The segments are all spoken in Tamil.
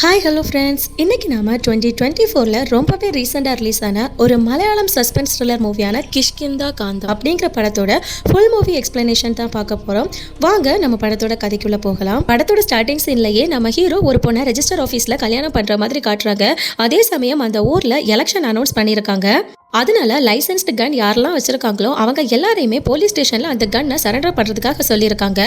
ஹாய் ஹலோ ஃப்ரெண்ட்ஸ் இன்றைக்கி நாம டுவெண்ட்டி டுவெண்ட்டி ஃபோரில் ரொம்பவே ரீசெண்டாக ரிலீஸ் ஆன ஒரு மலையாளம் சஸ்பென்ஸ் த்ரில்லர் மூவியான கிஷ்கிந்தா காந்தம் அப்படிங்கிற படத்தோட ஃபுல் மூவி எக்ஸ்பிளனேஷன் தான் பார்க்க போகிறோம் வாங்க நம்ம படத்தோட கதைக்குள்ளே போகலாம். படத்தோட ஸ்டார்டிங் சீன்லேயே நம்ம ஹீரோ ஒரு பொண்ணை ரெஜிஸ்டர் ஆஃபீஸில் கல்யாணம் பண்ணுற மாதிரி காட்டுறாங்க. அதே சமயம் அந்த ஊரில் எலெக்ஷன் அனௌன்ஸ் பண்ணியிருக்காங்க. அதனால லைசன்ஸ்டு கன் யாரெல்லாம் வச்சிருக்காங்களோ அவங்க எல்லாரையுமே போலீஸ் ஸ்டேஷன்ல அந்த கன்னை சரண்டர் பண்றதுக்காக சொல்லியிருக்காங்க.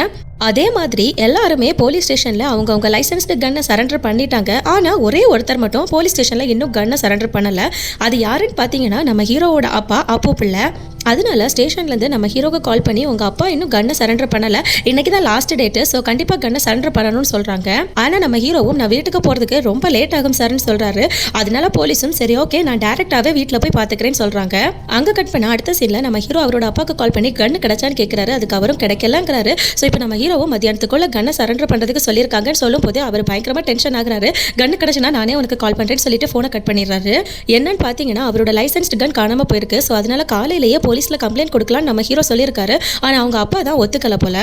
அதே மாதிரி எல்லாருமே போலீஸ் ஸ்டேஷன்ல அவங்கவுங்க லைசன்ஸ்டு கன்னை சரண்டர் பண்ணிட்டாங்க. ஆனா ஒரே ஒருத்தர் மட்டும் போலீஸ் ஸ்டேஷன்ல இன்னும் கன்னை சரண்டர் பண்ணல. அது யாருன்னு பாத்தீங்கன்னா நம்ம ஹீரோவோட அப்பா அப்பு பிள்ளை. அதனால ஸ்டேஷன்லேருந்து நம்ம ஹீரோக்கு கால் பண்ணி உங்கள் அப்பா இன்னும் கன்னை சரண்டர் பண்ணலை. இன்னைக்கு தான் லாஸ்ட் டேட்டு ஸோ கண்டிப்பாக கன்னை சரண்டர் பண்ணணும்னு சொல்கிறாங்க ஆனால் நம்ம ஹீரோவும் நான் வீட்டுக்கு போகிறதுக்கு ரொம்ப லேட் ஆகும் சார்னு சொல்கிறாரு அதனால போலீஸும் சரி ஓகே நான் டேரெக்டாகவே வீட்டில் போய் பார்த்துக்கிறேன்னு சொல்கிறாங்க அங்கே கட் பண்ண அடுத்த சீனில் நம்ம ஹீரோ அவரோட அப்பாவுக்கு கால் பண்ணி கன்று கிடைச்சான்னு கேட்குறாரு அதுக்கு அவரும் கிடைக்கலங்கிறாரு. ஸோ இப்போ நம்ம ஹீரோவும் மத்தியானத்துக்குள்ள கன்னை சரண்டர் பண்ணுறதுக்கு சொல்லியிருக்காங்கன்னு சொல்லும் போது அவர் பயங்கரமாக டென்ஷன் ஆகிறாரு. கன்று கிடச்சுன்னா நானே உனக்கு கால் பண்ணுறேன்னு சொல்லிட்டு ஃபோனை கட் பண்ணிடுறாரு. என்னன்னு பார்த்தீங்கன்னா அவரோட லைசன்ஸ்டு கன் காணாமல் போயிருக்கு. ஸோ அதனால காலையிலேயே போலீஸில் கம்ப்ளைண்ட் கொடுக்கலாம்னு நம்ம ஹீரோ சொல்லியிருக்காரு. ஆனால் அவங்க அப்பா தான் ஒத்துக்கல போல.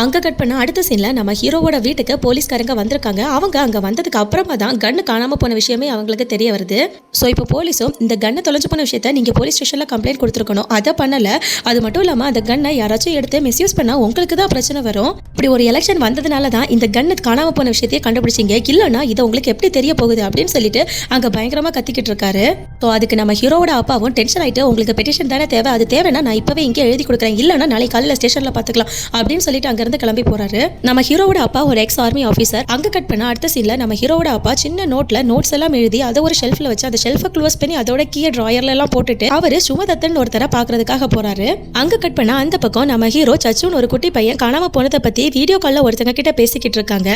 அங்கே கட் பண்ண அடுத்த சீனில் நம்ம ஹீரோவோட வீட்டுக்கு போலீஸ்காரங்க வந்திருக்காங்க. அவங்க அங்கே வந்ததுக்கு அப்புறமா தான் கன்று காணாமல் போன விஷயமே அவங்களுக்கு தெரிய வருது. ஸோ இப்போ போலீஸும் இந்த கன்னை தொலைஞ்சு போன விஷயத்த நீங்கள் போலீஸ் ஸ்டேஷனில் கம்ப்ளைண்ட் கொடுத்துருக்கணும். அதை பண்ணலை. அது மட்டும் இல்லாமல் அந்த கன்னை யாராச்சும் எடுத்து மிஸ்யூஸ் பண்ணால் உங்களுக்கு தான் பிரச்சனை வரும். இப்படி ஒரு எலெக்ஷன் வந்ததுனால தான் இந்த கன்னு காணாமல் போன விஷயத்தையே கண்டுபிடிச்சிங்க. இல்லைன்னா இது உங்களுக்கு எப்படி தெரிய போகுது அப்படின்னு சொல்லிட்டு அங்கே பயங்கரமாக கத்திக்கிட்டு இருக்காரு. ஸோ அதுக்கு நம்ம ஹீரோவோட அப்பாவும் டென்ஷன் ஆகிட்டு உங்களுக்கு பெட்டிஷன் தானே தேவை அது தேவைன்னா நான் இப்போவே இங்கே எழுதி கொடுக்குறேன். இல்லைன்னா நாளைக்கு காலையில் ஸ்டேஷனில் பார்த்துக்கலாம் அப்படின்னு சொல்லிட்டு அங்கிருந்து கிளம்பி போறாரு. நம்ம ஹீரோவோட அப்பா ஒரு எக்ஸ் ஆர்மி ஆஃபீஸர் அங்கே கட் பண்ண அடுத்த சீன்ல நம்ம ஹீரோவோட அப்பா சின்ன நோட்டில் நோட்ஸ் எல்லாம் எழுதி அதை ஒரு ஷெல்ஃப்ல வச்சு அந்த ஷெல்ஃபை க்ளோஸ் பண்ணி அதோட கீழே ட்ராயர்ல எல்லாம் போட்டுட்டு அவர் சுமதத்தன் ஒருத்தரை பார்க்கறதுக்காக போறாரு. அங்கே கட் பண்ண அந்த பக்கம் நம்ம ஹீரோ சச்சுன்னு ஒரு குட்டி பையன் காணாம போனதை பற்றி வீடியோ காலில் ஒருத்தங்க கிட்ட பேசிக்கிட்டு இருக்காங்க.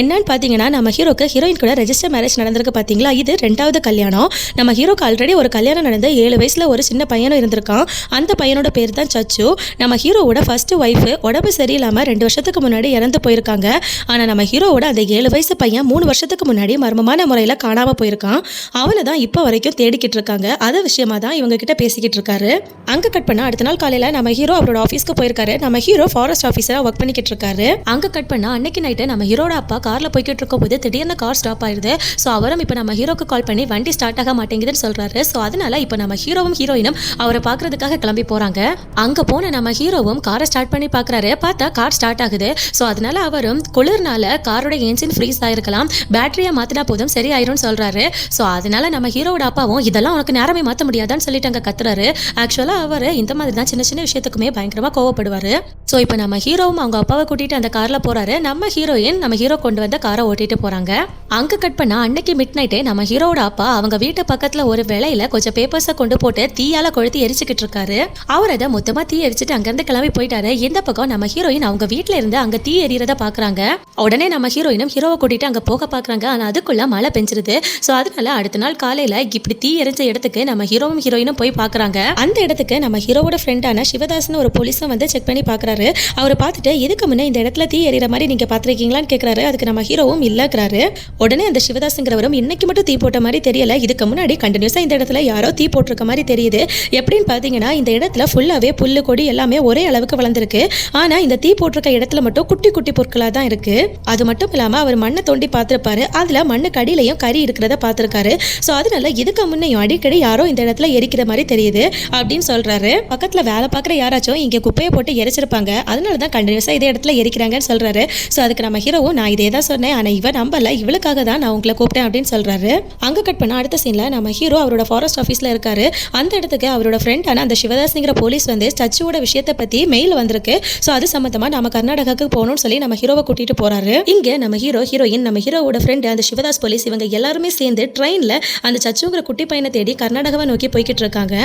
என்னன்னு பார்த்தீங்கன்னா நம்ம ஹீரோக்கு ஹீரோயின் கூட ரெஜிஸ்டர் மேரேஜ் நடந்திருக்கு பார்த்தீங்களா இது ரெண்டாவது கல்யாணம். நம்ம ஹீரோக்கு ஆல்ரெடி ஒரு கல்யாணம் நடந்து ஏழு வயசுல ஒரு சின்ன பையனும் இருந்திருக்கான். அந்த பையனோட பேர் தான் சச்சு. நம்ம ஹீரோவோட ஃபர்ஸ்ட் ஒய்ஃப் உடம்பு சரியில்லாம ரெண்டு வருஷத்துக்கு முன்னாடி இறந்து போயிருக்காங்க. ஆனால் நம்ம ஹீரோவோட அந்த ஏழு வயசு பையன் மூணு வருஷத்துக்கு முன்னாடி மர்மமான முறையில் காணாமல் போயிருக்கான். அவனை தான் இப்போ வரைக்கும் தேடிக்கிட்டு இருக்காங்க. அது விஷயமா தான் இவங்க கிட்ட பேசிக்கிட்டு இருக்காரு. அங்கே கட் பண்ண அடுத்த நாள் காலையில் நம்ம ஹீரோ அவரோட ஆஃபீஸ்க்கு போயிருக்காரு. நம்ம ஹீரோ ஃபாரஸ்ட் ஆஃபீஸராக ஒர்க் பண்ணிக்கிட்டு இருக்காரு. அங்கே கட் பண்ண அன்னைக்கு நைட்டு நம்ம ஹீரோட அப்பா காரில் போய்கிட்டு இருக்கும் போது திடீர்னு கார் ஸ்டாப் ஆயிருது. ஸோ அவரும் இப்போ நம்ம ஹீரோக்கு கால் பண்ணி வண்டி ஸ்டார்ட் ஆக மாட்டேங்குதுன்னு சொல்கிறாரு ஸோ அதனால இப்போ நம்ம ஹீரோவும் ஹீரோயினும் அவரை பார்க்கறதுக்காக கிளம்பி போறாங்க. அங்கே போன நம்ம ஹீரோவும் காரை ஸ்டார்ட் பண்ணி பார்க்கறாரு பார்த்தா கார் ஸ்டார்ட் ஆகுது. ஸோ அதனால அவரும் குளிர்னால காரோட என்ஜின் ஃப்ரீஸ் ஆயிருக்கலாம். பேட்டரியை மாற்றினா போதும் சரி ஆயிரும்னு சொல்கிறாரு ஸோ அதனால நம்ம ஹீரோட அப்பாவும் இதெல்லாம் உனக்கு நேரமே மாற்ற முடியாதான்னு சொல்லிட்டு அங்கே கத்துறாரு. ஆக்சுவலாக அவர் இந்த மாதிரி தான் சின்ன சின்ன விஷயத்துக்குமே பயங்கரமாக கோவப்படுவார். ஸோ இப்போ நம்ம ஹீரோவும் அவங்க அப்பாவை கூட்டிட்டு அந்த காரில் போகிறாரு நம்ம ஹீரோயின் நம்ம ஹீரோ கொண்டு வந்த காரை ஓட்டிட்டு போகிறாங்க அங்கே கட் பண்ணால் அன்னைக்கு மிட் நைட்டே நம்ம ஹீரோட அப்பா அவங்க வீட்டு பக்கத்தில் ஒரு வேலையில் கொஞ்சம் பேப்பர்ஸை கொண்டு போட்டு தீயால் கொழுத்து எரிச்சுக்கிட்டு இருக்காரு. அவர் அதை மொத்தமாக தீ எரிச்சிட்டு அங்கேருந்து கிளம்பி போயிட்டாரு. இந்த பக்கம் நம்ம ஹீரோயின் அவங்க வீட்ல இருந்து அங்க தீ எரியறத பாக்குறாங்க. உடனே நம்ம ஹீரோயினும் ஹீரோவை கூட்டிட்டு அங்க போக பாக்குறாங்க. ஆனா அதுக்குள்ள மழை பெஞ்சிருது. ஸோ அதனால அடுத்த நாள் காலையில இப்படி தீ எரிஞ்ச இடத்துக்கு நம்ம ஹீரோவும் ஹீரோயினும் போய் பாக்குறாங்க. அந்த இடத்துக்கு நம்ம ஹீரோவோட ஃப்ரெண்டான சிவதாசன் ஒரு போலீஸும் வந்து செக் பண்ணி பாக்குறாரு. அவர் பார்த்துட்டு இதுக்கு முன்னே இந்த இடத்துல தீ எறிகிற மாதிரி நீங்க பாத்திருக்கீங்களான்னு கேக்குறாரு. அதுக்கு நம்ம ஹீரோவும் இல்லைங்கிறாரு. உடனே அந்த சிவதாசுங்கிறவரும் இன்னைக்கு மட்டும் தீ போட்ட மாதிரி தெரியல. இதுக்கு முன்னாடி கண்டினியூஸா இந்த இடத்துல யாரோ தீ போட்டிருக்க மாதிரி தெரியுது. எப்படின்னு பாத்தீங்கன்னா இந்த இடத்துல ஃபுல்லாவே புல்லு கொடி எல்லாமே ஒரே அளவுக்கு வளர்ந்துருக்கு. ஆனா இந்த தீ போட்டு போட்டிருக்க இடத்துல மட்டும் குட்டி குட்டி பொருட்களா தான் இருக்கு. அது மட்டும் இல்லாம அவர் மண்ணை தோண்டி பார்த்திருப்பாரு. அதுல மண்ணுக்கு அடியிலையும் கறி இருக்கிறத பார்த்துருக்காரு. ஸோ அதனால இதுக்கு முன்னையும் அடிக்கடி யாரோ இந்த இடத்துல எரிக்கிற மாதிரி தெரியுது அப்படின்னு சொல்றாரு. பக்கத்துல வேலை பார்க்குற யாராச்சும் இங்க குப்பையை போட்டு எரிச்சிருப்பாங்க. அதனால தான் கண்டினியூஸா இதே இடத்துல எரிக்கிறாங்கன்னு சொல்றாரு. ஸோ அதுக்கு நம்ம ஹீரோவும் நான் இதே தான் சொன்னேன். ஆனா இவன் நம்பல. இவளுக்காக தான் நான் உங்களை கூப்பிட்டேன் அப்படின்னு சொல்றாரு. அங்க கட் பண்ண அடுத்த சீன்ல நம்ம ஹீரோ அவரோட ஃபாரஸ்ட் ஆஃபீஸ்ல இருக்காரு. அந்த இடத்துக்கு அவரோட ஃப்ரெண்டான அந்த சிவதாஸ்ங்கிற போலீஸ் வந்து ஸ்டச்சுவோட விஷயத்தை பத்தி மெயில் வந்திருக்கு. ஸோ அது சம்பந்தமா நம்ம கர்நாடகாவுக்கு போகணும்னு சொல்லி நம்ம ஹீரோவை கூட்டிட்டு போறாரு. இங்க நம்ம ஹீரோ ஹீரோயின் நம்ம ஹீரோவோட ஃப்ரெண்ட் அந்த சிவதாஸ் போலீஸ் இவங்க எல்லாருமே சேர்ந்து ட்ரெயின்ல அந்த சச்சுங்கிற குட்டி பையனை தேடி கர்நாடகாவை நோக்கி போய்கிட்டு இருக்காங்க.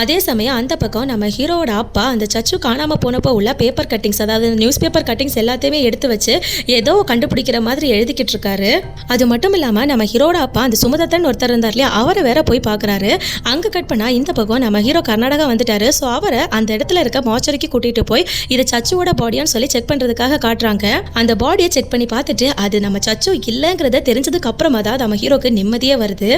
அதே சமயம் அந்த பக்கம் நம்ம ஹீரோவோட அப்பா அந்த சச்சு காணாம போனப்போ உள்ள பேப்பர் கட்டிங்ஸ் அதாவது நியூஸ் பேப்பர் கட்டிங்ஸ் எல்லாத்தையுமே எடுத்து வச்சு ஏதோ கண்டுபிடிக்கிற மாதிரி எழுதிக்கிட்டு இருக்காரு. அது மட்டும் இல்லாம நம்ம ஹீரோட அப்பா அந்த சுமதத்தன் ஒருத்தர் இருந்தார் இல்லையா அவரை வேற போய் பார்க்கறாரு அங்க கட் பண்ணா இந்த பக்கம் நம்ம ஹீரோ கர்நாடகா வந்துட்டாரு. ஸோ அவரை அந்த இடத்துல இருக்க மாச்சரிக்கு கூட்டிட்டு போய் இது சச்சுவோட பாடியான்னு சொல்லி சொல்லி செக் பண்றதுக்காக காட்டுறாங்க. அந்த பாடியை செக் பண்ணி பார்த்துட்டு அது நம்ம சச்சோ இல்லைங்கிறத தெரிஞ்சதுக்கு அப்புறமா தான் நம்ம ஹீரோக்கு நிம்மதியே வருது.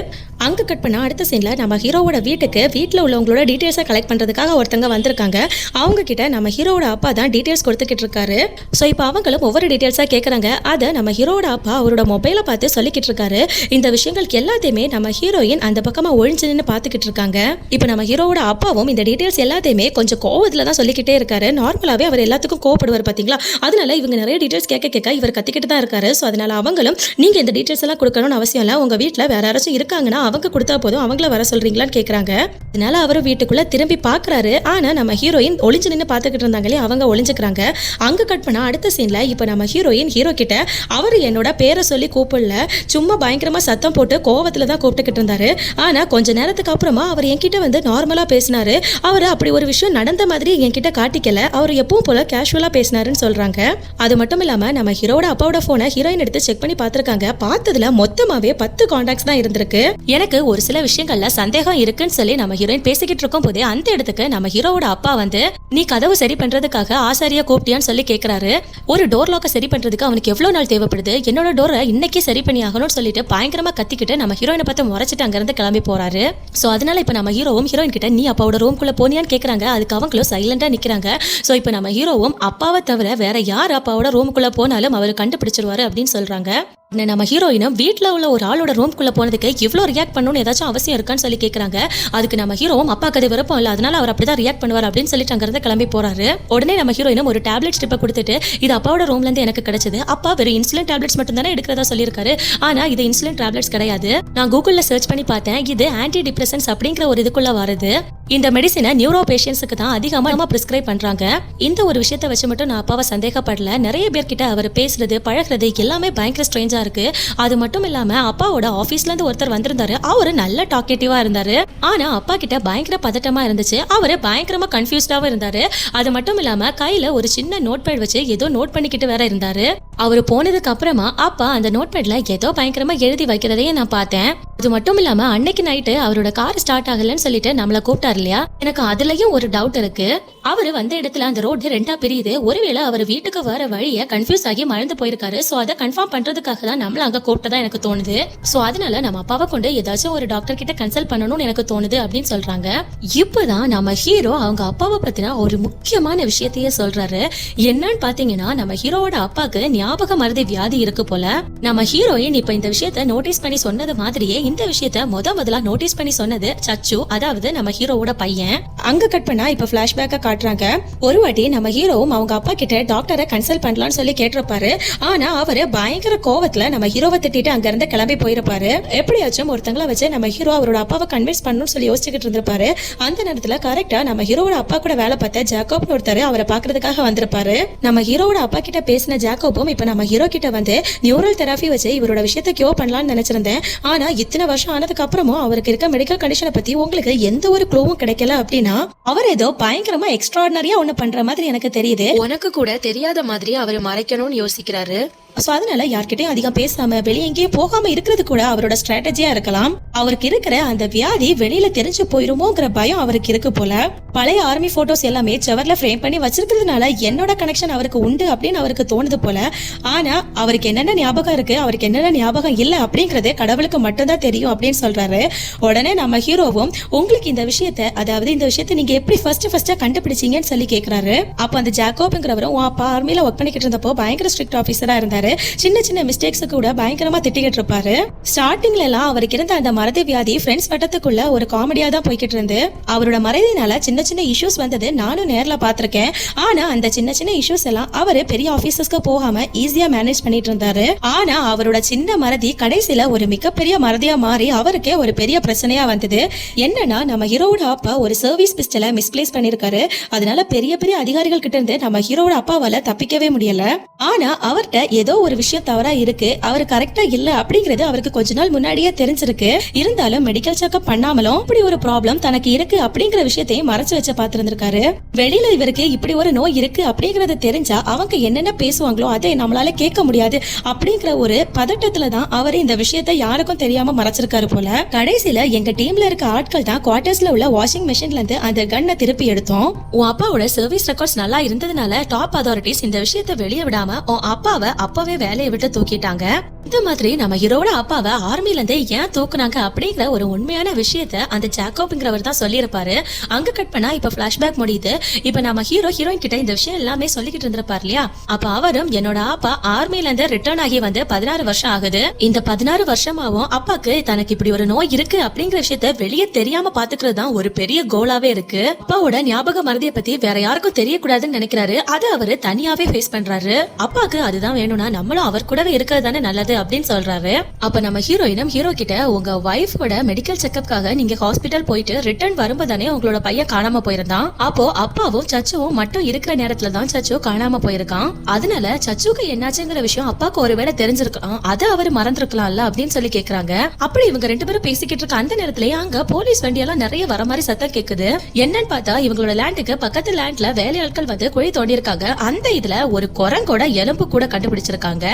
அங்க கட் பண்ண அடுத்த சீன்ல நம்ம ஹீரோவோட வீட்டுக்கு வீட்டில் உள்ளவங்களோட டீட்டெயில்ஸை கலெக்ட் பண்றதுக்காக ஒருத்தங்க வந்திருக்காங்க. அவங்க கிட்ட நம்ம ஹீரோவோட அப்பா தான் டீட்டெயில்ஸ் கொடுத்துக்கிட்டு இருக்காரு. ஸோ இப்போ அவங்களும் ஒவ்வொரு டீட்டெயில்ஸாக கேட்குறாங்க அதை நம்ம ஹீரோட அப்பா அவரோட மொபைலை பார்த்து சொல்லிக்கிட்டு இருக்காரு. இந்த விஷயங்களுக்கு எல்லாத்தையுமே நம்ம ஹீரோயின் அந்த பக்கமாக ஒழிஞ்சு நின்று பார்த்துக்கிட்டு இருக்காங்க. இப்போ நம்ம ஹீரோவோட அப்பாவும் இந்த டீட்டெயில்ஸ் எல்லாத்தையுமே கொஞ்சம் கோவத்தில் தான் சொல்லிக்கிட்டே இருக்காரு. நார்மலாகவே அவர் எல்லாத்துக்கும் கோவப்படுவார் பார்த்தீங்களா அதனால இவங்க நிறைய டீட்டெயில்ஸ் கேட்க கேட்க இவர் கத்திக்கிட்டு தான் இருக்காரு. ஸோ அதனால அவங்களும் நீங்கள் இந்த டீட்டெயில்ஸ் எல்லாம் கொடுக்கணும்னு அவசியம் இல்லை. உங்கள் வீட்டில் வேற யாராச்சும் இருக்காங்கன்னா அவங்க கொடுத்தா போதும். அவங்கள வர சொல்கிறீங்களான்னு கேட்குறாங்க அதனால அவர் வீட்டுக்குள்ளே திரும்பி பார்க்குறாரு ஆனால் நம்ம ஹீரோயின் ஒளிஞ்சு நின்று பார்த்துக்கிட்டு இருந்தாங்களே அவங்க ஒளிஞ்சுக்கிறாங்க. அங்கே கட் பண்ணால் அடுத்த சீனில் இப்போ நம்ம ஹீரோயின் ஹீரோ கிட்ட அவர் என்னோட பேரை சொல்லி கூப்பிடல. சும்மா பயங்கரமாக சத்தம் போட்டு கோவத்தில் தான் கூப்பிட்டுக்கிட்டு இருந்தாரு. ஆனால் கொஞ்ச நேரத்துக்கு அப்புறமா அவர் என்கிட்ட வந்து நார்மலாக பேசினாரு. அவர் அப்படி ஒரு விஷயம் நடந்த மாதிரி என்கிட்ட காட்டிக்கல. அவர் எப்பவும் போல கேஷுவலாக பேசினார். பேசினாருன்னு சொல்கிறாங்க அது மட்டும் இல்லாமல் நம்ம ஹீரோட அப்பாவோட ஃபோனை ஹீரோயின் எடுத்து செக் பண்ணி பார்த்துருக்காங்க. பார்த்ததுல மொத்தமாகவே பத்து காண்டாக்ட்ஸ் தான் இருந்திருக்கு. எனக்கு ஒரு சில விஷயங்கள்ல சந்தேகம் இருக்குன்னு சொல்லி நம்ம ஹீரோயின் பேசிக்கிட்டு இருக்கும் போதே அந்த இடத்துக்கு நம்ம ஹீரோவோட அப்பா வந்து நீ கதவு சரி பண்றதுக்காக ஆசாரியா கூப்பிட்டியான்னு சொல்லி கேக்குறாரு. ஒரு டோர் லாக்கை சரி பண்றதுக்கு அவனுக்கு எவ்வளவு நாள் தேவைப்படுது? என்னோட டோரை இன்னைக்கே சரி பண்ணி ஆகணும்னு சொல்லிட்டு பயங்கரமா கத்திக்கிட்டு நம்ம ஹீரோயினை பார்த்து முறைச்சிட்டு அங்கிருந்து கிளம்பி போறாரு. சோ அதனால இப்ப நம்ம ஹீரோவும் ஹீரோயின் கிட்ட நீ அப்பாவோட ரூம்குள்ள போனியான்னு கேக்குறாங்க. அதுக்கு அவங்களும் சைலண்டா நிக்கிறாங்க. சோ இப்ப நம்ம ஹீரோவும் அப்பாவை தவிர வேற யார் அப்பாவோட ரூமுக்குள்ள போனாலும் அவர் கண்டுபிடிச்சிருவாரு அப்படின்னு சொல்றாங்க. நம்ம ஹீரோயினும் வீட்டில் உள்ள ஒரு ஆளோட ரூம்குள்ளே போனதுக்கு இவ்வளோ ரியாக்ட் பண்ணணும்னு ஏதாச்சும் அவசியம் இருக்கான்னு சொல்லி கேட்குறாங்க அதுக்கு நம்ம ஹீரோவும் அப்பா கதை விருப்பம் இல்லை அதனால அவர் அப்படி தான் ரியாக்ட் பண்ணுவார் அப்படின்னு சொல்லிட்டு அங்கேருந்து கிளம்பி போறாரு. உடனே நம்ம ஹீரோயினும் ஒரு டேப்லெட் ஸ்டிப்பை கொடுத்துட்டு இது அப்பாவோட ரூம்லேருந்து எனக்கு கிடைச்சது. அப்பா வெறும் இன்சுலின் டேப்லெட்ஸ் மட்டும் தானே எடுக்கிறதா சொல்லியிருக்காரு. ஆனால் இது இன்சுலின் டேப்லெட்ஸ் கிடையாது. நான் கூகுளில் சர்ச் பண்ணி பார்த்தேன் இது ஆன்டி டிப்ரெசன்ஸ் அப்படிங்கிற ஒரு இதுக்குள்ளே வருது. இந்த மெடிசினை நியூரோ பேஷன்ஸுக்கு தான் அதிகமாக ப்ரிஸ்கிரைப் பண்ணுறாங்க இந்த ஒரு விஷயத்தை வச்சு மட்டும் நான் அப்பாவை சந்தேகப்படல. நிறைய பேர்கிட்ட அவர் பேசுறது பழகிறது எல்லாமே பயங்கர ஸ்ட்ரேஞ்சா இருக்கு. அது மட்டும் இல்லாம அப்பாவோட ஆபீஸ்ல இருந்து ஒருத்தர் வந்திருந்தாரு. அவர் நல்ல டாக்கேட்டிவாக இருந்தார். ஆனா அப்பா கிட்ட பயங்கர பதட்டமா இருந்துச்சு. அவரு பயங்கரமா கன்ஃபியூஸ்டாகவும் இருந்தாரு. அது மட்டும் இல்லாம கையில ஒரு சின்ன நோட் பேட் வச்சு ஏதோ நோட் பண்ணிக்கிட்டு வேற இருந்தாரு. அவர் போனதுக்கு அப்புறமா அப்பா அந்த நோட் பேட்ல ஏதோ பயங்கரமா எழுதி வைக்கிறதையே நான் பார்த்தேன். அது மட்டும் இல்லாம அன்னைக்கு நைட்டு அவரோட கார் ஸ்டார்ட் ஆகலன்னு சொல்லிட்டு நம்மள கூப்பிட்டாரு இல்லையா? எனக்கு அதுலயும் ஒரு டவுட் இருக்கு. அவரு வந்த இடத்துல அந்த ரோடு ரெண்டா பிரியுது. ஒருவேளை அவர் வீட்டுக்கு வர வழிய கன்ஃபியூஸ் ஆகி மறந்து போயிருக்காரு. சோ அதை கன்ஃபார்ம் பண்றதுக்காக தான் நம்மள அங்க கூப்பிட்டதா எனக்கு தோணுது. சோ அதனால நம்ம அப்பாவை கொண்டு ஏதாச்சும் ஒரு டாக்டர் கிட்ட கன்சல்ட் பண்ணணும்னு எனக்கு தோணுது அப்படின்னு சொல்றாங்க. இப்பதான் நம்ம ஹீரோ அவங்க அப்பாவை பத்தின ஒரு முக்கியமான விஷயத்தையே சொல்றாரு. என்னன்னு பாத்தீங்கன்னா நம்ம ஹீரோவோட அப்பாக்கு ஞாபக மருதி வியாதி இருக்கு போல. நம்ம ஹீரோயின் இப்ப இந்த விஷயத்த நோட்டீஸ் பண்ணி சொன்னது மாதிரியே இந்த விஷயத்த முத முதலா நோட்டீஸ் பண்ணி சொன்னது சச்சு அதாவது நம்ம ஹீரோவோட பையன். அங்க கட் பண்ணா இப்ப பிளாஷ்பேக்கா காட்டுறாங்க. ஒரு வாட்டி நம்ம ஹீரோவும் அவங்க அப்பா கிட்ட டாக்டரை கன்சல்ட் பண்ணலாம்னு சொல்லி கேட்டிருப்பாரு. ஆனா அவரு பயங்கர கோவத்தை கோவத்துல நம்ம ஹீரோவை திட்டிட்டு அங்க இருந்து கிளம்பி போயிருப்பாரு. எப்படியாச்சும் ஒருத்தங்கள வச்சு நம்ம ஹீரோ அவரோட அப்பாவை கன்வின்ஸ் பண்ணணும்னு சொல்லி யோசிச்சுக்கிட்டு இருந்திருப்பாரு. அந்த நேரத்துல கரெக்டா நம்ம ஹீரோவோட அப்பா கூட வேலை பார்த்த ஜாக்கோப்னு ஒருத்தர் அவரை பாக்குறதுக்காக வந்திருப்பாரு. நம்ம ஹீரோவோட அப்பா கிட்ட பேசின ஜாக்கோப்பும் இப்ப நம்ம ஹீரோ கிட்ட வந்து நியூரல் தெராபி வச்சு இவரோட விஷயத்தை கியூர் பண்ணலாம்னு நினைச்சிருந்தேன். ஆனா இத்தனை வருஷம் ஆனதுக்கு அப்புறமும் அவருக்கு இருக்க மெடிக்கல் கண்டிஷனை பத்தி உங்களுக்கு எந்த ஒரு க்ளோவும் கிடைக்கல அப்படின்னா அவர் ஏதோ பயங்கரமா எக்ஸ்ட்ராடினரியா ஒண்ணு பண்ற மாதிரி எனக்கு தெரியுது. உனக்கு கூட தெரியாத மாதிரி அவர் மறைக்கணும்னு யோசிக்கிறாரு. ஸோ அதனால யார்கிட்டயும் அதிகம் பேசாம வெளியே எங்கேயும் போகாம இருக்கிறது கூட அவரோட ஸ்ட்ராட்டஜியா இருக்கலாம். அவருக்கு இருக்கிற அந்த வியாதி வெளியில தெரிஞ்சு போயிருமோங்கிற பயம் அவருக்கு இருக்கு போல. பழைய ஆர்மி போட்டோஸ் எல்லாமே செவர்ல ஃப்ரேம் பண்ணி வச்சிருக்கிறதுனால என்னோட கனெக்ஷன் அவருக்கு உண்டு அப்படின்னு அவருக்கு தோணுது போல. ஆனா அவருக்கு என்னென்ன ஞாபகம் இருக்கு அவருக்கு என்னென்ன ஞாபகம் இல்லை அப்படிங்கிறது கடவுளுக்கு மட்டும்தான் தெரியும் அப்படின்னு சொல்றாரு. உடனே நம்ம ஹீரோவும் உங்களுக்கு இந்த விஷயத்த அதாவது இந்த விஷயத்த நீங்க எப்படி ஃபர்ஸ்ட் ஃபர்ஸ்டா கண்டுபிடிச்சீங்கன்னு சொல்லி கேக்குறாரு. அப்ப அந்த ஜாக்கோப்ங்கிறவரும் அப்பா ஆர்மியில ஒர்க் பண்ணிக்கிட்டு இருந்தப்போ பயங்கர ஸ்ட்ரிக்ட் ஆஃபீஸரா இருந்தாரு. சின்ன சின்ன மிஸ்டேக்ஸ் கூட பயங்கரமா திட்டிக்கிட்டு இருப்பாரு ஸ்டார்டிங்ல எல்லாம் அவருக்கு இருந்த அந்த மறதி வியாதி ஃப்ரெண்ட்ஸ் வட்டத்துக்குள்ள ஒரு காமெடியா தான் போய்கிட்டு இருந்து. அவரோட மறதினால சின்ன சின்ன இஷ்யூஸ் வந்தது நானும் நேர்ல பாத்திருக்கேன் ஆனா அந்த சின்ன சின்ன இஷ்யூஸ் எல்லாம் அவரு பெரிய ஆபீசஸ்க்கு போகாம ஈஸியா மேனேஜ் பண்ணிட்டு இருந்தாரு. ஆனா அவரோட சின்ன மறதி கடைசியில ஒரு மிகப்பெரிய மறதியா மாறி அவருக்கே ஒரு பெரிய பிரச்சனையா வந்தது. என்னன்னா நம்ம ஹீரோட அப்பா ஒரு சர்வீஸ் பிஸ்டலை மிஸ்பிளேஸ் பண்ணிருக்காரு. அதனால பெரிய பெரிய அதிகாரிகள் கிட்ட இருந்து நம்ம ஹீரோட அப்பாவால தப்பிக்கவே முடியல. ஆனா அவர்கிட்ட ஏதோ ஏதோ ஒரு விஷயம் தவறா இருக்கு. அவர் கரெக்டா இல்ல அப்படிங்கறது அவருக்கு கொஞ்ச நாள் முன்னாடியே தெரிஞ்சிருக்கு. இருந்தாலும் மெடிக்கல் செக்அப் பண்ணாமலும் இப்படி ஒரு ப்ராப்ளம் தனக்கு இருக்கு அப்படிங்கிற விஷயத்தையும் மறைச்சு வச்ச பாத்துருந்திருக்காரு வெளியில இவருக்கு இப்படி ஒரு நோய் இருக்கு அப்படிங்கறத தெரிஞ்சா அவங்க என்னென்ன பேசுவாங்களோ அதை நம்மளால கேட்க முடியாது அப்படிங்கிற ஒரு பதட்டத்துல தான் அவர் இந்த விஷயத்தை யாருக்கும் தெரியாம மறைச்சிருக்காரு போல. கடைசியில எங்க டீம்ல இருக்க ஆட்கள் தான் குவார்டர்ஸ்ல உள்ள வாஷிங் மிஷின்ல இருந்து அந்த கன்னை திருப்பி எடுத்தோம். உன் அப்பாவோட சர்வீஸ் ரெக்கார்ட்ஸ் நல்லா இருந்ததுனால டாப் அதாரிட்டிஸ் இந்த விஷயத்தை வெளியே விடாம உன் அப்பாவை அப்பவே வேலையை விட்டு தூக்கிட்டாங்க. இந்த மாதிரி நம்ம ஹீரோட அப்பாவை ஆர்மில இருந்தே ஏன் தூக்குனாங்க அப்படிங்கிற ஒரு உண்மையான விஷயத்த அந்த ஜாக்கோப்ங்கிறவர் தான் சொல்லியிருப்பாரு. அங்க கட் பண்ணா இப்ப பிளாஷ்பேக் முடியுது. இப்ப நம்ம ஹீரோ ஹீரோயின் கிட்ட இந்த விஷயம் எல்லாமே சொல்லிக்கிட்டு இருந்திருப்பார் இல்லையா? அப்ப அவரும் என்னோட அப்பா ஆர்மில இருந்து ரிட்டர்ன் ஆகி வந்து பதினாறு வருஷம் ஆகுது. இந்த பதினாறு வருஷமாவும் அப்பாக்கு தனக்கு இப்படி ஒரு நோய் இருக்கு அப்படிங்கிற விஷயத்த வெளியே தெரியாம பாத்துக்கிறது தான் ஒரு பெரிய கோலாவே இருக்கு. அப்பாவோட ஞாபக மறதியை பத்தி வேற யாருக்கும் தெரியக்கூடாதுன்னு நினைக்கிறாரு. அது அவரு தனியாவே ஃபேஸ் பண்றாரு. அப்பாக்கு அதுதான் வேணும்னா நம்மளும் அவர் கூடவே இருக்கிறது தானே நல்லது. அப்படின்னு சொல்றாரு. அப்ப நம்ம ஹீரோயினும் ஹீரோ கிட்ட உங்க ஒய்ஃபோட மெடிக்கல் செக்அப்காக நீங்க ஹாஸ்பிட்டல் போயிட்டு ரிட்டர்ன் வரும்போதானே உங்களோட பையன் காணாம போயிருந்தான். அப்போ அப்பாவும் சச்சுவும் மட்டும் இருக்கிற நேரத்துல தான் சச்சு காணாம போயிருக்கான். அதனால சச்சுக்கு என்னாச்சுங்கிற விஷயம் அப்பாவுக்கு ஒருவேளை தெரிஞ்சிருக்கலாம். அதை அவர் மறந்துருக்கலாம்ல அப்படின்னு சொல்லி கேக்குறாங்க. அப்படி இவங்க ரெண்டு பேரும் பேசிக்கிட்டு இருக்க அந்த நேரத்திலேயே அங்க போலீஸ் வண்டியெல்லாம் நிறைய வர மாதிரி சத்தம் கேக்குது. என்னன்னு பார்த்தா இவங்களோட லேண்டுக்கு பக்கத்து லேண்ட்ல வேலையாட்கள் வந்து குழி தோண்டி இருக்காங்க அந்த இதுல ஒரு குரங்கோட எலும்பு கூட கண்டுபிடிச்சிருக்காங்க.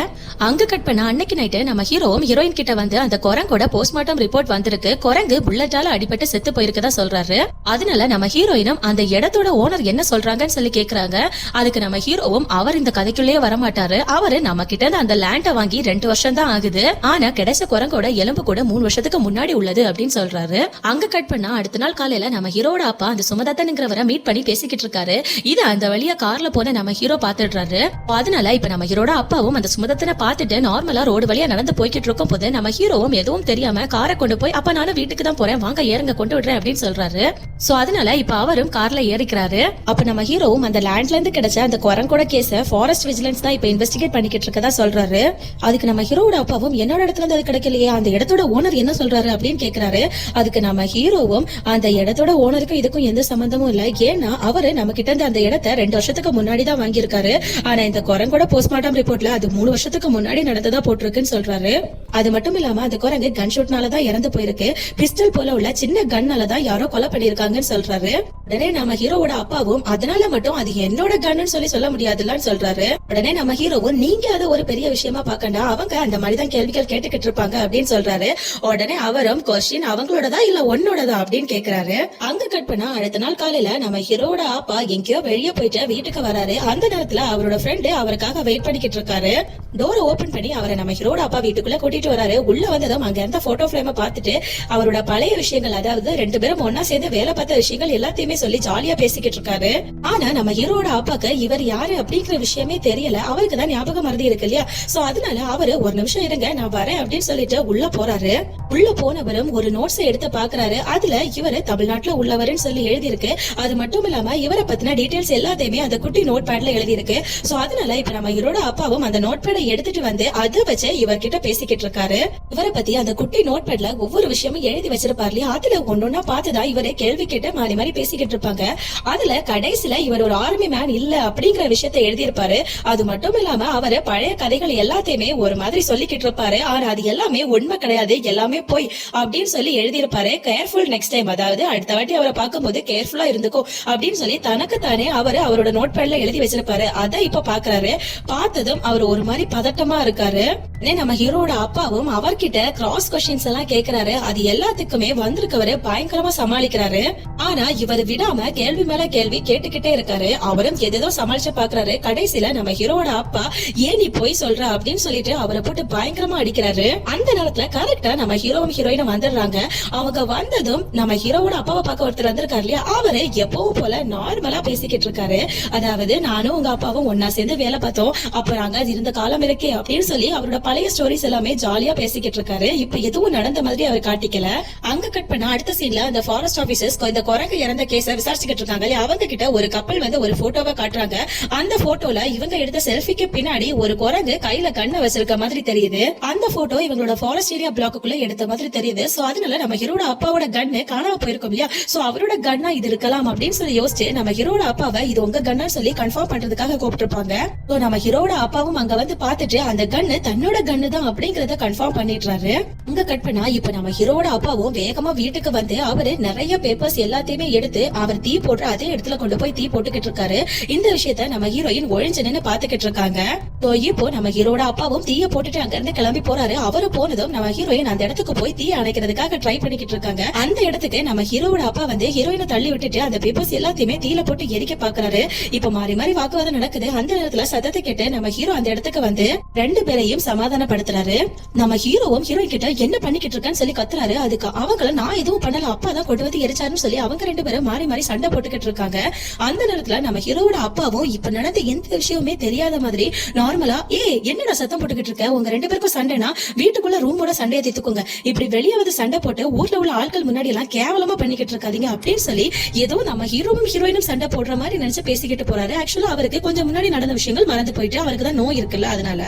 அங்க கட் பண்ண அன்னைக்கு நைட்டு நம்ம ஹீரோவும் ஹீரோயின் கிட்ட வந்து அந்த குரங்கோட போஸ்ட்மார்ட்டம் ரிப்போர்ட் வந்திருக்கு. குரங்கு புல்லட்டால அடிபட்டு செத்து போயிருக்கதா சொல்றாரு. அதனால நம்ம ஹீரோயினும் அந்த இடத்தோட ஓனர் என்ன சொல்றாங்கன்னு சொல்லி கேக்குறாங்க. அதுக்கு நம்ம ஹீரோவும் அவர் இந்த கதைக்குள்ளேயே வரமாட்டாரு. அவரு நம்ம கிட்ட இருந்து அந்த லேண்ட வாங்கி ரெண்டு வருஷம் தான் ஆகுது. ஆனா கிடைச்ச குரங்கோட எலும்பு கூட மூணு வருஷத்துக்கு முன்னாடி உள்ளது அப்படின்னு சொல்றாரு. அங்க கட் பண்ணா அடுத்த நாள் காலையில நம்ம ஹீரோட அப்பா அந்த சுமதத்தனுங்கிறவரை மீட் பண்ணி பேசிக்கிட்டு இருக்காரு. இது அந்த வழியா கார்ல போன நம்ம ஹீரோ பாத்துடுறாரு. அதனால இப்ப நம்ம ஹீரோட அப்பாவும் அந்த சுமதத்தனை பார்த்துட்டு நார்மலா ரோட் வழியா நடந்து போய்கிட்டு இருக்கும் போது நம்ம ஹீரோவும் எதுவும் தெரியாம காரை கொண்டு போய் அப்ப நானும் வீட்டுக்கு தான் போறேன். வாங்க ஏறுங்க கொண்டு விடுறேன் அப்படின்னு சொல்றாரு. சோ அதனால இப்ப அவரும் கார்ல ஏறிக்கிறாரு. அப்ப நம்ம ஹீரோவும் அந்த லேண்ட்ல இருந்து கிடைச்ச அந்த குரங்கோட கேஸ ஃபாரஸ்ட் விஜிலன்ஸ் தான் இப்ப இன்வெஸ்டிகேட் பண்ணிக்கிட்டு இருக்கதா சொல்றாரு. அதுக்கு நம்ம ஹீரோவோட அப்பாவும் என்னோட இடத்துல இருந்து அது கிடைக்கலையே. அந்த இடத்தோட ஓனர் என்ன சொல்றாரு? அப்படின்னு கேக்குறாரு. அதுக்கு நம்ம ஹீரோவும் அந்த இடத்தோட ஓனருக்கும் இதுக்கும் எந்த சம்பந்தமும் இல்ல. ஏன்னா அவரு நம்ம கிட்ட இருந்து அந்த இடத்த ரெண்டு வருஷத்துக்கு முன்னாடி தான் வாங்கியிருக்காரு. ஆனா இந்த குரங்கோட போஸ்ட்மார்ட்டம் ரிப்போர்ட்ல அது மூணு வருஷத்துக்கு முன்னாடி நடந்ததா போட்டிருக்குன்னு சொல்றாரு. அது மட்டும் இல்லாம அந்த குரங்கு கன் ஷூட்னால தான் இறந்து போயிருக்கு. பிஸ்டல் போல உள்ள சின்ன கன்னால தான் யாரோ கொலை பண்ணிருக்காங்கன்னு சொல்றாரு. உடனே நம்ம ஹீரோவோட அப்பாவும் அதனால மட்டும் அது என்னோட கன்னு சொல்லி சொல்ல முடியாதுல்லன்னு சொல்றாரு. உடனே நம்ம ஹீரோவும் நீங்க அதை ஒரு பெரிய விஷயமா பாக்கண்டா அவங்க அந்த மாதிரி தான் கேள்விகள் கேட்டுக்கிட்டு இருப்பாங்க அப்படின்னு சொல்றாரு. உடனே அவரும் கொஸ்டின் அவங்களோடதா இல்ல உன்னோடதா? அப்படின்னு கேக்குறாரு. அங்க கட் பண்ணா அடுத்த நாள் காலையில நம்ம ஹீரோட அப்பா எங்கேயோ வெளியே போயிட்டு வீட்டுக்கு வராரு. அந்த நேரத்துல அவரோட ஃப்ரெண்டு அவருக்காக வெயிட் பண்ணிக்கிட்டு இருக்காரு. டோரை ஓபன் பண்ணி அவரை நம்ம ஹீரோட அப்பா வீட்டுக்குள்ள கூட்டிட்டு வராரு. உள்ள வந்ததும் அங்க இருந்த போட்டோ ஃப்ரேம பார்த்துட்டு அவரோட பழைய விஷயங்கள் அதாவது ரெண்டு பேரும் ஒன்னா சேர்ந்து வேலை பார்த்த விஷயங்கள் எல்லாத்தையுமே சொல்லி ஜாலியா பேசிக்கிட்டு இருக்காரு. ஆனா நம்ம ஹீரோட அப்பாக்கு இவர் யாரு அப்படிங்கிற விஷயமே தெரியல. அவருக்கு தான் ஞாபகம் மறதி இருக்கு இல்லையா? சோ அதனால அவரு ஒரு நிமிஷம் இருங்க நான் வரேன் அப்படின்னு சொல்லிட்டு உள்ள போறாரு. உள்ள போனவரும் ஒரு நோட்ஸை எடுத்து பாக்குறாரு அதுல இவரு தமிழ்நாட்டுல உள்ளவருன்னு சொல்லி எழுதியிருக்கு. அது மட்டும் இல்லாம இவரை பத்தின டீடைல்ஸ் எல்லாத்தையுமே அந்த குட்டி நோட் பேட்ல எழுதி இருக்கு சோ அதனால இப்ப நம்ம இவரோட அப்பாவும் அந்த நோட் பேடை எடுத்துட்டு வந்து அதை வச்சு இவர்கிட்ட பேசிக்கிட்டு இருக்காரு. இவரை பத்தி அந்த குட்டி நோட் பேட்ல ஒவ்வொரு விஷயமும் எழுதி வச்சிருப்பாரு இல்லையா அதுல ஒன்னொன்னா பார்த்துதான் இவரே கேள்வி கேட்டு மாறி மாறி பேசிக்கிட்டு இருப்பாங்க. அதுல கடைசியில இவர் ஒரு ஆர்மி மேன் இல்ல அப்படிங்கிற விஷயத்தை எழுதியிருப்பாரு. அது மட்டும் இல்லாம அவர் பழைய கதைகள் எல்லாத்தையுமே ஒரு மாதிரி சொல்லிக்கிட்டு இருப்பாரு. ஆனா அது எல்லாமே உண்மை கிடையாது. எல்லாமே போய் அப்படின்னு சொல்லி எழுதியிருப்பாரு. கேர்ஃபுல் நெக்ஸ்ட் டைம் அதாவது அடுத்த வாட்டி அவரை பார்க்கும்போது கேர்ஃபுல்லா இருந்துக்கும் அப்படின்னு சொல்லி தனக்கு தானே அவர் அவரோட நோட் பேட்ல எழுதி வச்சிருப்பாரு. அதை இப்ப பாக்குறாரு பார்த்ததும் அவர் ஒரு மாதிரி பதட்டமா இருக்காரு. நம்ம ஹீரோட அப்பாவும் அவர்கிட்ட கிராஸ் கொஸ்டின்ஸ் எல்லாம் கேக்குறாரு. அது எல்லாத்துக்குமே வந்திருக்கவரு பயங்கரமா சமாளிக்கிறாரு. ஆனா இவர் விடாம கேள்வி மேல கேள்வி கேட்டுக்கிட்டே இருக்காரு. அவரும் எதேதோ சமாளிச்சு பாக்குறாரு. கடைசியில நம்ம ஹீரோட அப்பா ஏன் நீ போய் சொல்ற? அப்படின்னு சொல்லிட்டு அவரை போட்டு பயங்கரமா அடிக்கிறாரு. அந்த நேரத்துல கரெக்டா நம்ம ஹீரோவும் ஹீரோயினும் வந்துடுறாங்க. அவங்க வந்ததும் நம்ம ஹீரோவோட அப்பாவை பார்க்க ஒருத்தர் வந்திருக்காரு இல்லையா? அவரு எப்பவும் போல நார்மலா பேசிக்கிட்டு இருக்காரு. அதாவது நானும் உங்க அப்பாவும் ஒன்னா சேர்ந்து வேலை பார்த்தோம். அப்ப நாங்க இருந்த காலம் இருக்கே அப்படின்னு சொல்லி அவரோட பழைய ஸ்டோரிஸ் எல்லாமே ஜாலியா பேசிக்கிட்டு இருக்காரு இப்ப எதுவும் நடந்த மாதிரி அவர் காட்டிக்கல. அங்க கட் பண்ண அடுத்த சீன்ல அந்த ஃபாரஸ்ட் ஆபீசர்ஸ் இந்த குரங்கு இறந்த கேஸ விசாரிச்சுக்கிட்டு இருக்காங்க இல்லையா, அவங்க கிட்ட ஒரு கப்பல் வந்து ஒரு போட்டோவை காட்டுறாங்க. அந்த போட்டோல இவங்க எடுத்த செல்ஃபிக்கு பின்னாடி ஒரு குரங்கு கையில கண்ணை வச்சிருக்க மாதிரி தெரியுது. அந்த போட்டோ இவங்களோட ஃபாரஸ்ட் ஏரியா பிளாக்குள்ள எடுத்த மாதிரி தெரியுது. சோ அதனால நம்ம ஹீரோட அப்பாவோட கன்னு காணாம போயிருக்கும் இல்லையா? சோ அவரோட கன்னா இது இருக்கலாம் அப்படின்னு சொல்லி யோசிச்சு நம்ம ஹீரோட அப்பாவை இது உங்க கன்னா சொல்லி கன்ஃபார்ம் பண்றதுக்காக கூப்பிட்டுருப்பாங்க. சோ நம்ம ஹீரோட அப்பாவும் அங்க வந்து பாத்துட்டு அந்த கன்னு தன்னோட கன்னு தான் அப்படிங்கறத கன்ஃபார்ம் பண்ணிடுறாரு. அங்க கட் பண்ணா இப்ப நம்ம ஹீரோட அப்பாவும் வேகமா வீட்டுக்கு வந்து அவரு நிறைய பேப்பர்ஸ் எல்லாத்தையுமே எடுத்து அவர் தீ போடுற அதே இடத்துல கொண்டு போய் தீ போட்டுக்கிட்டு இருக்காரு. இந்த விஷயத்த நம்ம ஹீரோயின் ஒழிஞ்சு நின்னு பாத்துக்கிட்டு இருக்காங்க. சோ இப்போ நம்ம ஹீரோட அப்பாவும் தீய போட்டுட்டு அங்க இருந்து கிளம்பி போறாரு. அவரு போனதும் நம்ம ஹீரோயின் அந்த இடத்துக்கு போய் தீ அணைக்கிறதுக்காக ட்ரை பண்ணிக்கிட்டு இருக்காங்க. அந்த இடத்துக்கு நம்ம ஹீரோட அப்பா வந்து ஹீரோயினை தள்ளி விட்டுட்டு அந்த பேப்பர்ஸ் எல்லாத்தையுமே தீல போட்டு எரிக்க பாக்குறாரு இப்ப மாறி மாறி வாக்குவாதம் நடக்குது. அந்த நேரத்துல சத்தத்தை கேட்டு நம்ம ஹீரோ அந்த இடத்துக்கு வந்து ரெண்டு பேரையும் சமாதானப்படுத்துறாரு நம்ம ஹீரோவும் ஹீரோயின் கிட்ட என்ன பண்ணிக்கிட்டு இருக்கான்னு சொல்லி கத்துறாரு. அதுக்கு அவங்கள நான் எதுவும் பண்ணல. அப்பா தான் கொண்டு வந்து எரிச்சாருன்னு சொல்லி அவங்க ரெண்டு பேரும் மாறி மாறி சண்டை போட்டுக்கிட்டு இருக்காங்க. அந்த நேரத்துல நம்ம ஹீரோவோட அப்பாவும் இப்ப நடந்த எந்த விஷயமுமே தெரியாத மாதிரி நார்மலா ஏ என்னடா சத்தம் போட்டுக்கிட்டு இருக்க? உங்க ரெண்டு பேருக்கும் சண்டைனா வீட்டுக்குள்ள ரூமோட சண்டையை தீத்துக்கோங்க இப்படி வெளியே வந்து சண்டை போட்டு ஊர்ல உள்ள ஆட்கள் முன்னாடி எல்லாம் கேவலமா பண்ணிக்கிட்டு இருக்காதீங்க அப்படின்னு சொல்லி ஏதோ நம்ம ஹீரோவும் ஹீரோயினும் சண்டை போடுற மாதிரி நினைச்சு பேசிக்கிட்டு போறாரு. ஆக்சுவலா அவருக்கு கொஞ்சம் முன்னாடி நடந்த விஷயங்கள் மறந்து போயிட்டு அவருக்கு தான் நோய் இருக்குல்ல அதனால.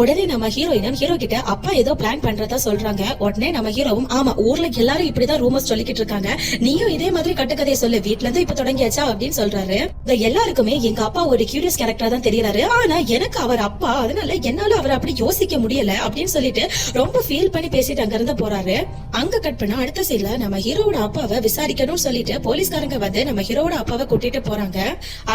உடனே நம்ம ஹீரோயினும் ஹீரோ கிட்ட அப்பா ஏதோ பிளான் பண்றதா சொல்றாங்க. உடனே நம்ம ஹீரோவும் ஆமா ஊர்ல எல்லாரும் இப்படிதான் ரூமர்ஸ் சொல்லிக்கிட்டு இருக்காங்க. நீயும் இதே மாதிரி கட்டுக்கதையை சொல்லு. வீட்ல இருந்து இப்ப தொடங்கியாச்சா அப்படின்னு சொல்றாரு. எல்லாருக்குமே எங்க அப்பா ஒரு கியூரியஸ் கேரக்டரா தான் தெரியறாரு. ஆனா எனக்கு அவர் அப்பா அதனால என்னால அவர் அப்படி யோசிக்க முடியல அப்படின்னு சொல்லிட்டு ரொம்ப ஃபீல் பண்ணி பேசிட்டு அங்க இருந்து போறாரு. அங்க கட் பண்ண அடுத்த சீன்ல நம்ம ஹீரோவோட அப்பாவை விசாரிக்கணும்னு சொல்லிட்டு போலீஸ்காரங்க வந்து நம்ம ஹீரோவோட அப்பாவை கூட்டிட்டு போறாங்க.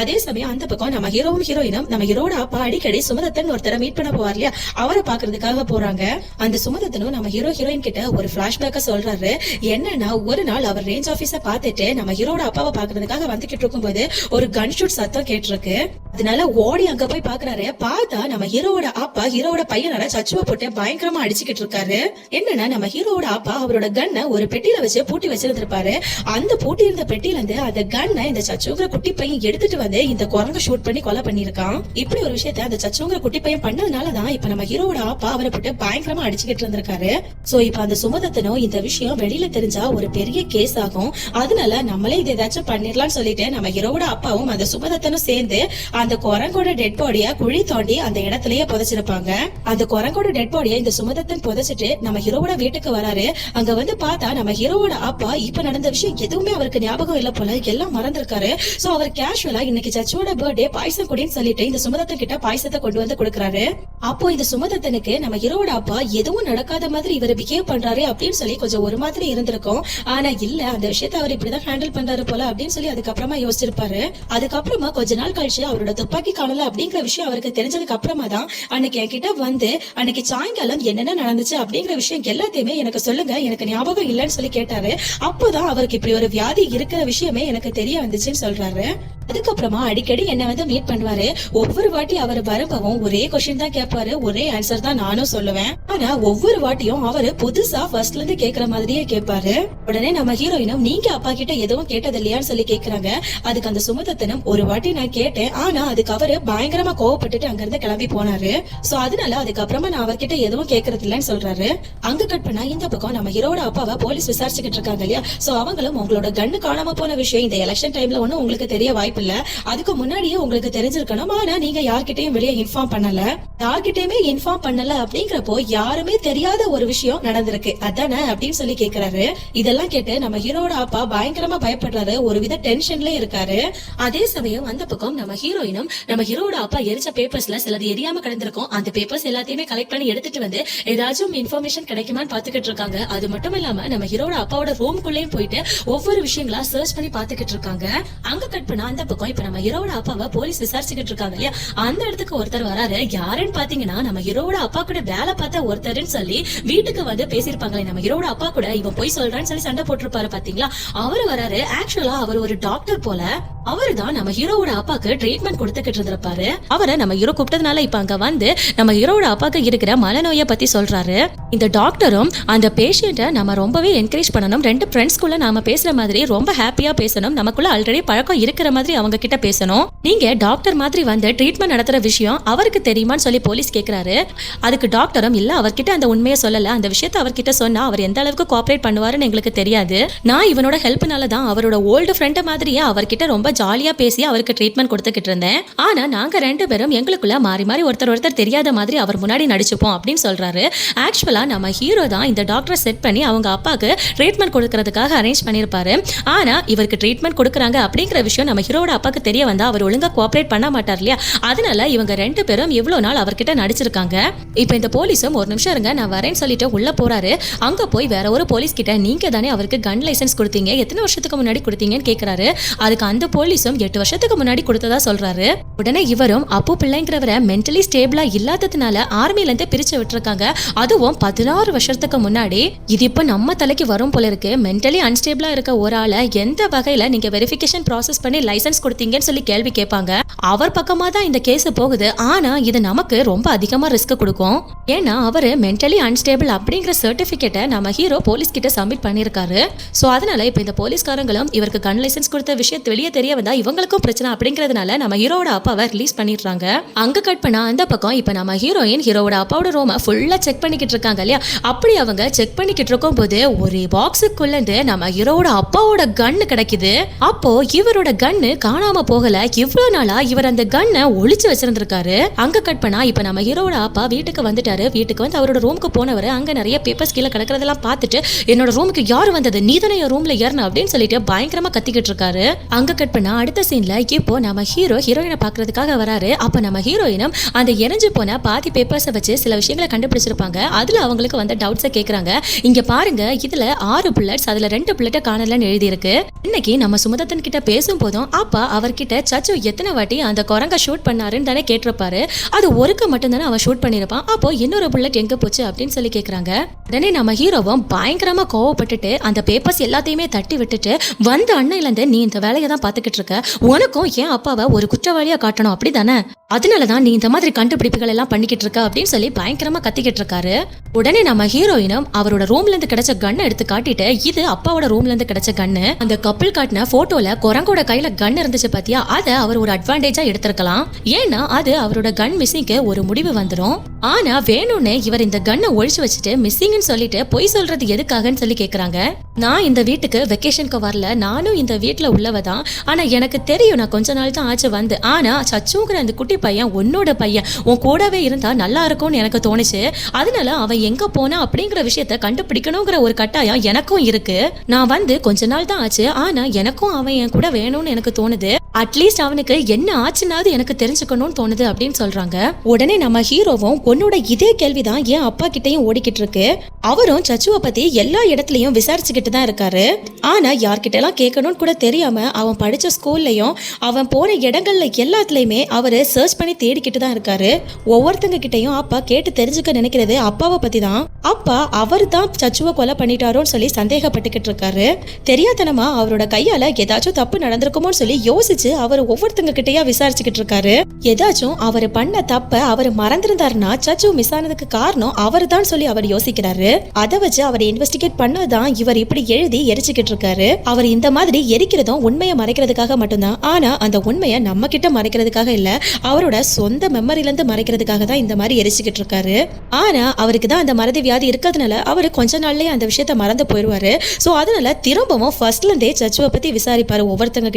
அதே சமயம் அந்த பக்கம் நம்ம ஹீரோவும் ஹீரோயினும் நம்ம ஹீரோட அப்பா அடிக்கடி சுமதத்தன் ஒருத்தரை மீட் பண்ண போவார் இல்லையா? அவரை பாக்குறதுக்காக போறாங்க. அந்த சுமதத்தனும் நம்ம ஹீரோ ஹீரோயின் கிட்ட ஒரு பிளாஷ்பேக்க சொல்றாரு. என்னன்னா ஒரு நாள் அவர் ரேஞ்ச் ஆபீஸ பாத்துட்டு நம்ம ஹீரோட அப்பாவை பாக்குறதுக்காக வந்துகிட்டு இருக்கும்போது ஒரு கன் ஷூட் சத்தம் கேட்டிருக்கு. அதனால ஓடி அங்க போய் பாக்குறாரு. பார்த்தா நம்ம ஹீரோவோட அப்பா ஹீரோவோட பையனால சச்சுவ போட்டு பயங்கரமா அடிச்சுக்கிட்டு இருக்காரு. என்னன்னா நம்ம ஹீரோவோட அப்பா அவரோட கண்ணை ஒரு பெட்டியில வச்சு பூட்டி வச்சிருந்திருப்பாரு. அந்த பூட்டி இருந்த பெட்டியில இருந்து அந்த கண்ணை இந்த சச்சுங்கிற குட்டி பையன் எடுத்துட்டு வந்து இந்த குரங்க ஷூட் பண்ணி கொலை பண்ணிருக்கான் இப்படி ஒரு விஷயத்த அந்த சச்சுங்கிற குட்டி பையன் பண்ணதுனாலதான் இப்ப நம்ம ஹீரோவோட அப்பா அவரை போட்டு பயங்கரமா அடிச்சுக்கிட்டு இருந்திருக்காரு. சோ இப்ப அந்த சுமதத்தனும் இந்த விஷயம் வெளியில தெரிஞ்சா ஒரு பெரிய கேஸ் ஆகும். அதனால நம்மளே இது ஏதாச்சும் பண்ணிடலாம்னு சொல்லிட்டு நம்ம ஹீரோவோட அப்பாவும் அந்த சுமதத்தனும் சேர்ந்து அந்த குரங்கோட டெட் பாடிய குழி தோண்டி அந்த இடத்துலயே புதைச்சிருப்பாங்க. அந்த குரங்கோட டெட் பாடிய இந்த சுமதத்தன் புதைச்சிட்டு நம்ம ஹீரோவோட வீட்டுக்கு வராரு. அங்க வந்து பார்த்தா நம்ம ஹீரோவோட அப்பா இப்ப நடந்த விஷயம் எதுவுமே அவருக்கு ஞாபகம் இல்ல போல. எல்லாம் மறந்திருக்காரு. சோ அவர் கேஷுவலா இன்னைக்கு சச்சோட பர்த்டே பாயசம் குடின்னு சொல்லிட்டு இந்த சுமதத்தன் கிட்ட பாயசத்தை கொண்டு வந்து கொடுக்குறாரு. அப்போ இந்த சுமதத்தனுக்கு நம்ம ஹீரோவோட அப்பா எதுவும் நடக்காத மாதிரி இவர் பிஹேவ் பண்றாரு அப்படின்னு சொல்லி கொஞ்சம் ஒரு மாதிரி இருந்திருக்கும். ஆனா இல்ல அந்த விஷயத்த அவர் இப்படிதான் ஹேண்டில் பண்றாரு போல அப்படின்னு சொல்லி அதுக்கப்புறமா யோசிச்சிருப்பாரு. அதுக்கப்புறமா கொஞ்ச நாள் கழிச்சு அவரோட துப்பாக்கி காணல அப்படிங்கிற விஷயம் அவருக்கு தெரிஞ்சதுக்கு அப்புறமா தான் அன்னைக்கு என்கிட்ட வந்து அன்னைக்கு சாயங்காலம் என்னென்ன நடந்துச்சு? அப்படிங்கிற விஷயம் எல்லாத்தையுமே எனக்கு சொல்லுங்க. எனக்கு ஞாபகம் இல்லைன்னு சொல்லி கேட்டாரு. அப்போதான் அவருக்கு இப்படி ஒரு வியாதி இருக்கிற விஷயமே எனக்கு தெரிய வந்துச்சுன்னு சொல்றாரு. அதுக்கப்புறமா அடிக்கடி என்ன வந்து மீட் பண்ணுவாரு. ஒவ்வொரு வாட்டி அவர் வரும்பவும் ஒரே கொஸ்டின் தான் கேட்பாரு. ஒரே ஆன்சர் தான் நானும் சொல்லுவேன். ஆனா ஒவ்வொரு வாட்டியும் அவரு புதுசா ஃபர்ஸ்ட்ல இருந்து கேக்குற மாதிரியே கேட்பாரு. உடனே நம்ம ஹீரோயினும் நீங்க அப்பா கிட்ட எதுவும் கேட்டது இல்லையான்னு சொல்லி கேக்குறாங்க. அதுக்கு அந்த சுமதத்தனம் ஒரு வாட்டி நான் கேட்டேன். ஆனா அதுக்கு அவரு பயங்கரமா கோவப்பட்டுட்டு அங்க இருந்து கிளம்பி போனாரு. சோ அதனால அதுக்கப்புறமா நான் அவர்கிட்ட எதுவும் கேக்குறது இல்லைன்னு சொல்றாரு. அங்க கட் பண்ணா இந்த பக்கம் நம்ம ஹீரோட அப்பாவை போலீஸ் விசாரிச்சுக்கிட்டு இருக்காங்க இல்லையா? சோ அவங்களும் உங்களோட கண்ணு காணாம போன விஷயம் இந்த எலெக்ஷன் டைம்ல ஒண்ணும் உங்களுக்கு தெரிய வாய்ப்பு இல்ல அதுக்கு முன்னாடியே உங்களுக்கு தெரிஞ்சிருக்கணும். ஆனா நீங்க யார்கிட்டயும் வெளியே இன்ஃபார்ம் பண்ணல. யார்கிட்டயுமே இன்ஃபார்ம் பண்ணல அப்படிங்கிறப்போ யாருமே தெரியாத ஒரு விஷயம் நடந்திருக்கு. அதானே அப்படின்னு சொல்லி கேக்குறாரு. இதெல்லாம் கேட்டு நம்ம ஹீரோட அப்பா பயங்கரமா பயப்படுறாரு. ஒரு வித டென்ஷன்ல இருக்காரு. அதே சமயம் அந்த பக்கம் நம்ம ஹீரோயினும் நம்ம ஹீரோட அப்பா எரிச்ச பேப்பர்ஸ்ல சிலது எரியாம கிடந்திருக்கும். அந்த பேப்பர்ஸ் எல்லாத்தையுமே கலெக்ட் பண்ணி எடுத்துட்டு வந்து ஏதாச்சும் இன்ஃபர்மேஷன் கிடைக்குமான்னு பாத்துக்கிட்டு இருக்காங்க. அது மட்டும் இல்லாம நம்ம ஹீரோட அப்பாவோட ரூம்குள்ளேயும் போயிட்டு ஒவ்வொரு விஷயங்களா சர்ச் பண்ணி பாத்துக்கிட்டு இருக்காங்க. அங்க கட் பண்ண அந்த பக்கம் இப்ப நம்ம ஹீரோட அப்பாவை போலீஸ் விசாரிச்சுக்கிட்டு இருக்காங்க இல்லையா? அந்த இடத்துக்கு ஒருத்தர் வராரு. யாருன்னு பாத்தீங்கன்னா நம்ம ஹீரோட அப்பா கூட வேலை பார்த்த ஒருத்தர்னு சொல்லி வீட்டுக்கு வந்து பேசியிருப்பாங்களே நம்ம ஹீரோட அப்பா கூட இவன் போய் சொல்றான்னு சொல்லி சண்டை போட்டிருப்பாரு பாத்தீங்களா? அவரு வராரு. ஆக்சுவலா அவர் ஒரு டாக்டர் போல. அவரு தான் நம்ம ஹீரோவோட அப்பாக்கு ட்ரீட்மெண்ட் கொடுத்துக்கிட்டு இருந்திருப்பாரு அவரை நம்ம ஹீரோ கூப்பிட்டதுனால இப்ப அங்க வந்து நம்ம ஹீரோவோட அப்பாக்கு இருக்கிற மனநோயை பத்தி சொல்றாரு. இந்த டாக்டரும் அந்த பேஷண்ட்டை நம்ம ரொம்பவே என்கரேஜ் பண்ணணும். ரெண்டு ஃப்ரெண்ட்ஸ்குள்ள நாம பேசுற மாதிரி ரொம்ப ஹாப்பியா பேசணும். நமக்குள்ள ஆல்ரெடி பழக்கம் இருக்கிற மாதிரி அவங்க கிட்ட பேசணும். நீங்க டாக்டர் மாதிரி வந்து ட்ரீட்மெண்ட் நடத்துற விஷயம் அவருக்கு தெரியுமான்னு சொல்லி போலீஸ் கேக்குறாரு. அதுக்கு டாக்டரும் இல்ல அவர்கிட்ட அந்த உண்மையை சொல்லல. அந்த விஷயத்த அவர்கிட்ட சொன்னா அவர் எந்த அளவுக்கு கோஆபரேட் பண்ணுவாருன்னு எங்களுக்கு தெரியாது. நான் இவனோட ஹெல்ப்னால தான் அவரோட ஓல்டு ஃப்ரெண்ட் மாதிரியே அவர்கிட்ட ரொம்ப ஜாலியா பேசி அவருக்கு ட்ரீட்மெண்ட் கொடுத்துக்கிட்டு இருந்தேன். ஆனா நாங்க ரெண்டு பேரும் எங்களுக்குள்ள மாறி மாறி ஒருத்தர் ஒருத்தர் தெரியாத மாதிரி அவர் முன்னாடி நடிச்சுப்போம் அப்படின்னு சொல்றாரு. ஆக்சுவலா நம்ம ஹீரோ தான் இந்த டாக்டரை செட் பண்ணி அவங்க அப்பாவுக்கு ட்ரீட்மெண்ட் கொடுக்கறதுக்காக அரேஞ்ச் பண்ணியிருப்பாரு ஆனா இவருக்கு ட்ரீட்மெண்ட் கொடுக்குறாங்க அப்படிங்கிற விஷயம் நம்ம ஹீரோட அப்பாவுக்கு தெரிய வந்தா அவர் ஒழுங்கா கோஆபரேட் பண்ண மாட்டார் இல்லையா? அதனால இவங்க ரெண்டு பேரும் எவ்வளவு நாள் அவர்கிட்ட நடிச்சிருக்காங்க? இப்போ இந்த போலீஸும் ஒரு நிமிஷம் இருங்க நான் வரேன்னு சொல்லிட்டு உள்ள போறாரு. அங்க போய் வேற ஒரு போலீஸ் கிட்ட நீங்க தானே அவருக்கு கன் லைசன்ஸ் கொடுத்தீங்க எத்தனை வருஷத்துக்கு முன்னாடி கொடுத்தீங்கன்னு கேக்குறாரு. அதுக்கு அந்த போலீஸும் எட்டு வருஷத்துக்கு முன்னாடி கொடுத்ததா சொல்றாரு. உடனே இவரும் அப்பு பிள்ளைங்கிறவரை மென்டலி ஸ்டேபிளா இல்லாததுனால ஆர்மில இருந்து பிரிச்சு விட்டுருக்காங்க. அதுவும் பதினாறு வருஷத்துக்கு முன்னாடி. இது இப்ப நம்ம தலைக்கு வரும் போல இருக்கு. மென்டலி அன்ஸ்டேபிளா இருக்க ஒரு ஆளை எந்த வகையில நீங்க வெரிஃபிகேஷன் ப்ராசஸ் பண்ணி லைசன்ஸ் கொடுத்தீங்கன்னு சொல்லி கேள்வி கேட்பாங்க. அவர் பக்கமா தான் இந்த கேஸ் போகுது. ஆனா இது நமக்கு ரொம்ப அதிகமா ரிஸ்க் கொடுக்கும். ஏன்னா அவரு மென்டலி அன்ஸ்டேபிள் அப்படிங்கிற சர்டிபிகேட்டை நம்ம ஹீரோ போலீஸ் கிட்ட சப்மிட் பண்ணியிருக்காரு. ஸோ அதனால இப்போ இந்த போலீஸ்காரங்களும் இவருக்கு கன் லைசன்ஸ் கொடுத்த விஷயத்து வெளியே தெரிய வந்தா இவங்களுக்கும் பிரச்சனை அப்படிங்கிறதுனால நம்ம ஹீரோவோட அப்பாவை ரிலீஸ் பண்ணிடுறாங்க. அங்க கட் பண்ணா அந்த பக்கம் இப்போ நம்ம ஹீரோயின் ஹீரோவோட அப்பாவோட ரோமை ஃபுல்லா செக் பண்ணிக்கிட்டு இருக்காங்க இல்லையா? அப்படி அவங்க செக் பண்ணிக்கிட்டு இருக்கும் போது ஒரு பாக்ஸுக்குள்ள இருந்து நம்ம ஹீரோவோட அப்பாவோட கன்னு கிடைக்குது. அப்போ இவரோட கன்னு காணாம போகல. இவ்வளவு நாளா இவர் அந்த கன்னை ஒளிச்சு வச்சிருந்திருக்காரு. அங்க கட் பண்ணா இப்ப நம்ம ஹீரோவோட அப்பா வீட்டுக்கு வந்துட்டாரு. வீட்டுக்கு வந்து அவரோட ரூமுக்கு போனவர் அங்க நிறைய பேப்பர்ஸ் கீழே கிடக்கிறதெல்லாம் பார்த்துட்டு என்னோட ரூமுக்கு யார் வந்தது? நீ தானே என் ரூம்ல ஏறணும் அப்படின்னு சொல்லிட்டு பயங்கரமா கத்திக்கிட்டு இருக்காரு. அங்க கட் பண்ணா அடுத்த சீன்ல இப்போ நம்ம ஹீரோ ஹீரோயினை பாக்குறதுக்காக வராரு. அப்ப நம்ம ஹீரோயினும் அந்த எரிஞ்சு போன பாதி பேப்பர்ஸை வச்சு சில விஷயங்களை கண்டுபிடிச்சிருப்பாங்க. அதுல அவங்களுக்கு வந்த டவுட்ஸை கேட்குறாங்க இங்க பாருங்க இதுல ஆறு புல்லட்ஸ் அதுல ரெண்டு புல்லட்டை காணலன்னு எழுதியிருக்கு. இன்னைக்கு நம்ம சுமதத்தன் கிட்ட பேசும் போதும் அப்பா அவர்கிட்ட சச்சு எத்தனை வாட்டி அந்த குரங்க ஷூட் பண்ணாருன்னு தானே கேட்டிருப்பாரு. அது ஒருக்க மட்டும் தானே அவன் ஷூட் பண்ணிருப்பான் அப்போ இன்னொரு புல்லட் எங்க போச்சு? அப்படின்னு சொல்லி கேட்கறாங்க உடனே நம்ம ஹீரோவும் பயங்கரமா கோவப்பட்டுட்டு அந்த பேப்பர்ஸ் எல்லாத்தையுமே தட்டி விட்டுட்டு வந்த அண்ணன் நீ இந்த வேலையை தான் இருக்க உனக்கும் என் அப்பாவை ஒரு குற்றவாளியா காட்டணும் அப்படிதானே? அதனாலதான் நீ இந்த மாதிரி கண்டுபிடிப்புகள் எல்லாம் பண்ணிக்கிட்டு இருக்க அப்படின்னு சொல்லி பயங்கரமா கத்திக்கிட்டு இருக்காரு. உடனே நம்ம ஹீரோயினும் அவரோட ரூம்ல இருந்து கிடைச்ச கன் எடுத்து காட்டிட்டு இது அப்பாவோட ரூம்ல இருந்து கிடைச்ச கன்னு அந்த கப்பல் காட்டின போட்டோல குரங்கோட கையில கன் இருந்துச்சு பாத்தியா? அதை அவர் ஒரு அட்வான்டேஜா எடுத்திருக்கலாம். ஏன்னா அது அவரோட கன் மிஸ்ஸிங்க்கு ஒரு முடிவு வந்துடும் ஆனா வேணும்னு இவர் இந்த கன்னை ஒழிச்சு வச்சுட்டு மிஸ்ஸிங்னு சொல்லிட்டு பொய் சொல்றது எதுக்காகன்னு சொல்லி கேக்குறாங்க. நான் இந்த வீட்டுக்கு வெக்கேஷனுக்கு வரல. நானும் இந்த வீட்டுல உள்ளவதான். ஆனா ஆனால் எனக்கு தெரியும் நான் கொஞ்ச நாள் தான் ஆச்சு வந்து. ஆனா சச்சுங்கிற அந்த குட்டி பையன் உன்னோட பையன் உன் கூடவே இருந்தா நல்லா இருக்கும்னு எனக்கு தோணுச்சு. அதனால அவன் எங்க போனா அப்படிங்கிற விஷயத்த கண்டுபிடிக்கணுங்கிற ஒரு கட்டாயம் எனக்கும் இருக்கு. நான் வந்து கொஞ்ச நாள் தான் ஆச்சு. ஆனா எனக்கும் அவன் என் கூட வேணும்னு எனக்கு தோணுது. அட்லீஸ்ட் அவனுக்கு என்ன ஆச்சுனாவது எனக்கு தெரிஞ்சுக்கணும்னு தோணுது அப்படின்னு சொல்றாங்க. உடனே நம்ம ஹீரோவும் உன்னோட இதே கேள்விதான் என் அப்பா கிட்டையும் ஓடிக்கிட்டு இருக்கு. அவரும் சச்சுவை பத்தி எல்லா இடத்துலயும் விசாரிச்சுக்கிட்டு தான் இருக்காரு. ஆனா யார்கிட்ட எல்லாம் கேட்கணும்னு கூட தெரியாம அவன் படிச்ச ஸ்கூல்லையும் அவன் போன இடங்கள்ல எல்லாத்துலயுமே அவர் சர்ச் பண்ணி தேடிக்கிட்டு தான் இருக்காரு. ஒவ்வொருத்தங்க கிட்டயும் அப்பா கேட்டு தெரிஞ்சுக்க நினைக்கிறது அப்பாவை பத்தி தான் அப்பா அவர் தான் சச்சுவை கொலை பண்ணிட்டாரோன்னு சொல்லி சந்தேகப்பட்டுக்கிட்டு இருக்காரு தெரியாதனமா அவரோட கையால ஏதாச்சும் தப்பு நடந்திருக்குமோன்னு சொல்லி யோசிச்சு அவர் ஒவ்வொருத்தங்க கிட்டயா விசாரிச்சுக்கிட்டு இருக்காரு ஏதாச்சும் அவர் பண்ண தப்ப அவர் மறந்திருந்தாருன்னா சச்சு மிஸ் ஆனதுக்கு காரணம் அவர் தான் சொல்லி அவர் யோசிக்கிறாரு. அதை வச்சு அவர் இன்வெஸ்டிகேட் பண்ணதான் இவர் இப்படி எழுதி எரிச்சுக்கிட்டு இருக்காரு அவர் இந்த மாதிரி எரிக்கிறதும் உண்மையை மறைக்கிறதுக்காக மட்டும்தான். ஆனா அந்த உண்மையை நம்ம கிட்ட மறைக்கிறதுக்காக இல்ல அவரோட சொந்த மெமரில இருந்து மறைக்கிறதுக்காக தான் இந்த மாதிரி எரிச்சுக்கிட்டு இருக்காரு ஆனா அவருக்கு தான் அந்த மறதி அது இருக்கிறதுனால அவர் கொஞ்ச நாள்லேயே அந்த விஷயத்த மறந்து போயிடுவாரு. ஸோ அதனால திரும்பவும் ஃபர்ஸ்ட்லேருந்தே சச்சுவை விசாரிப்பார் விசாரிப்பாரு ஒவ்வொருத்தங்க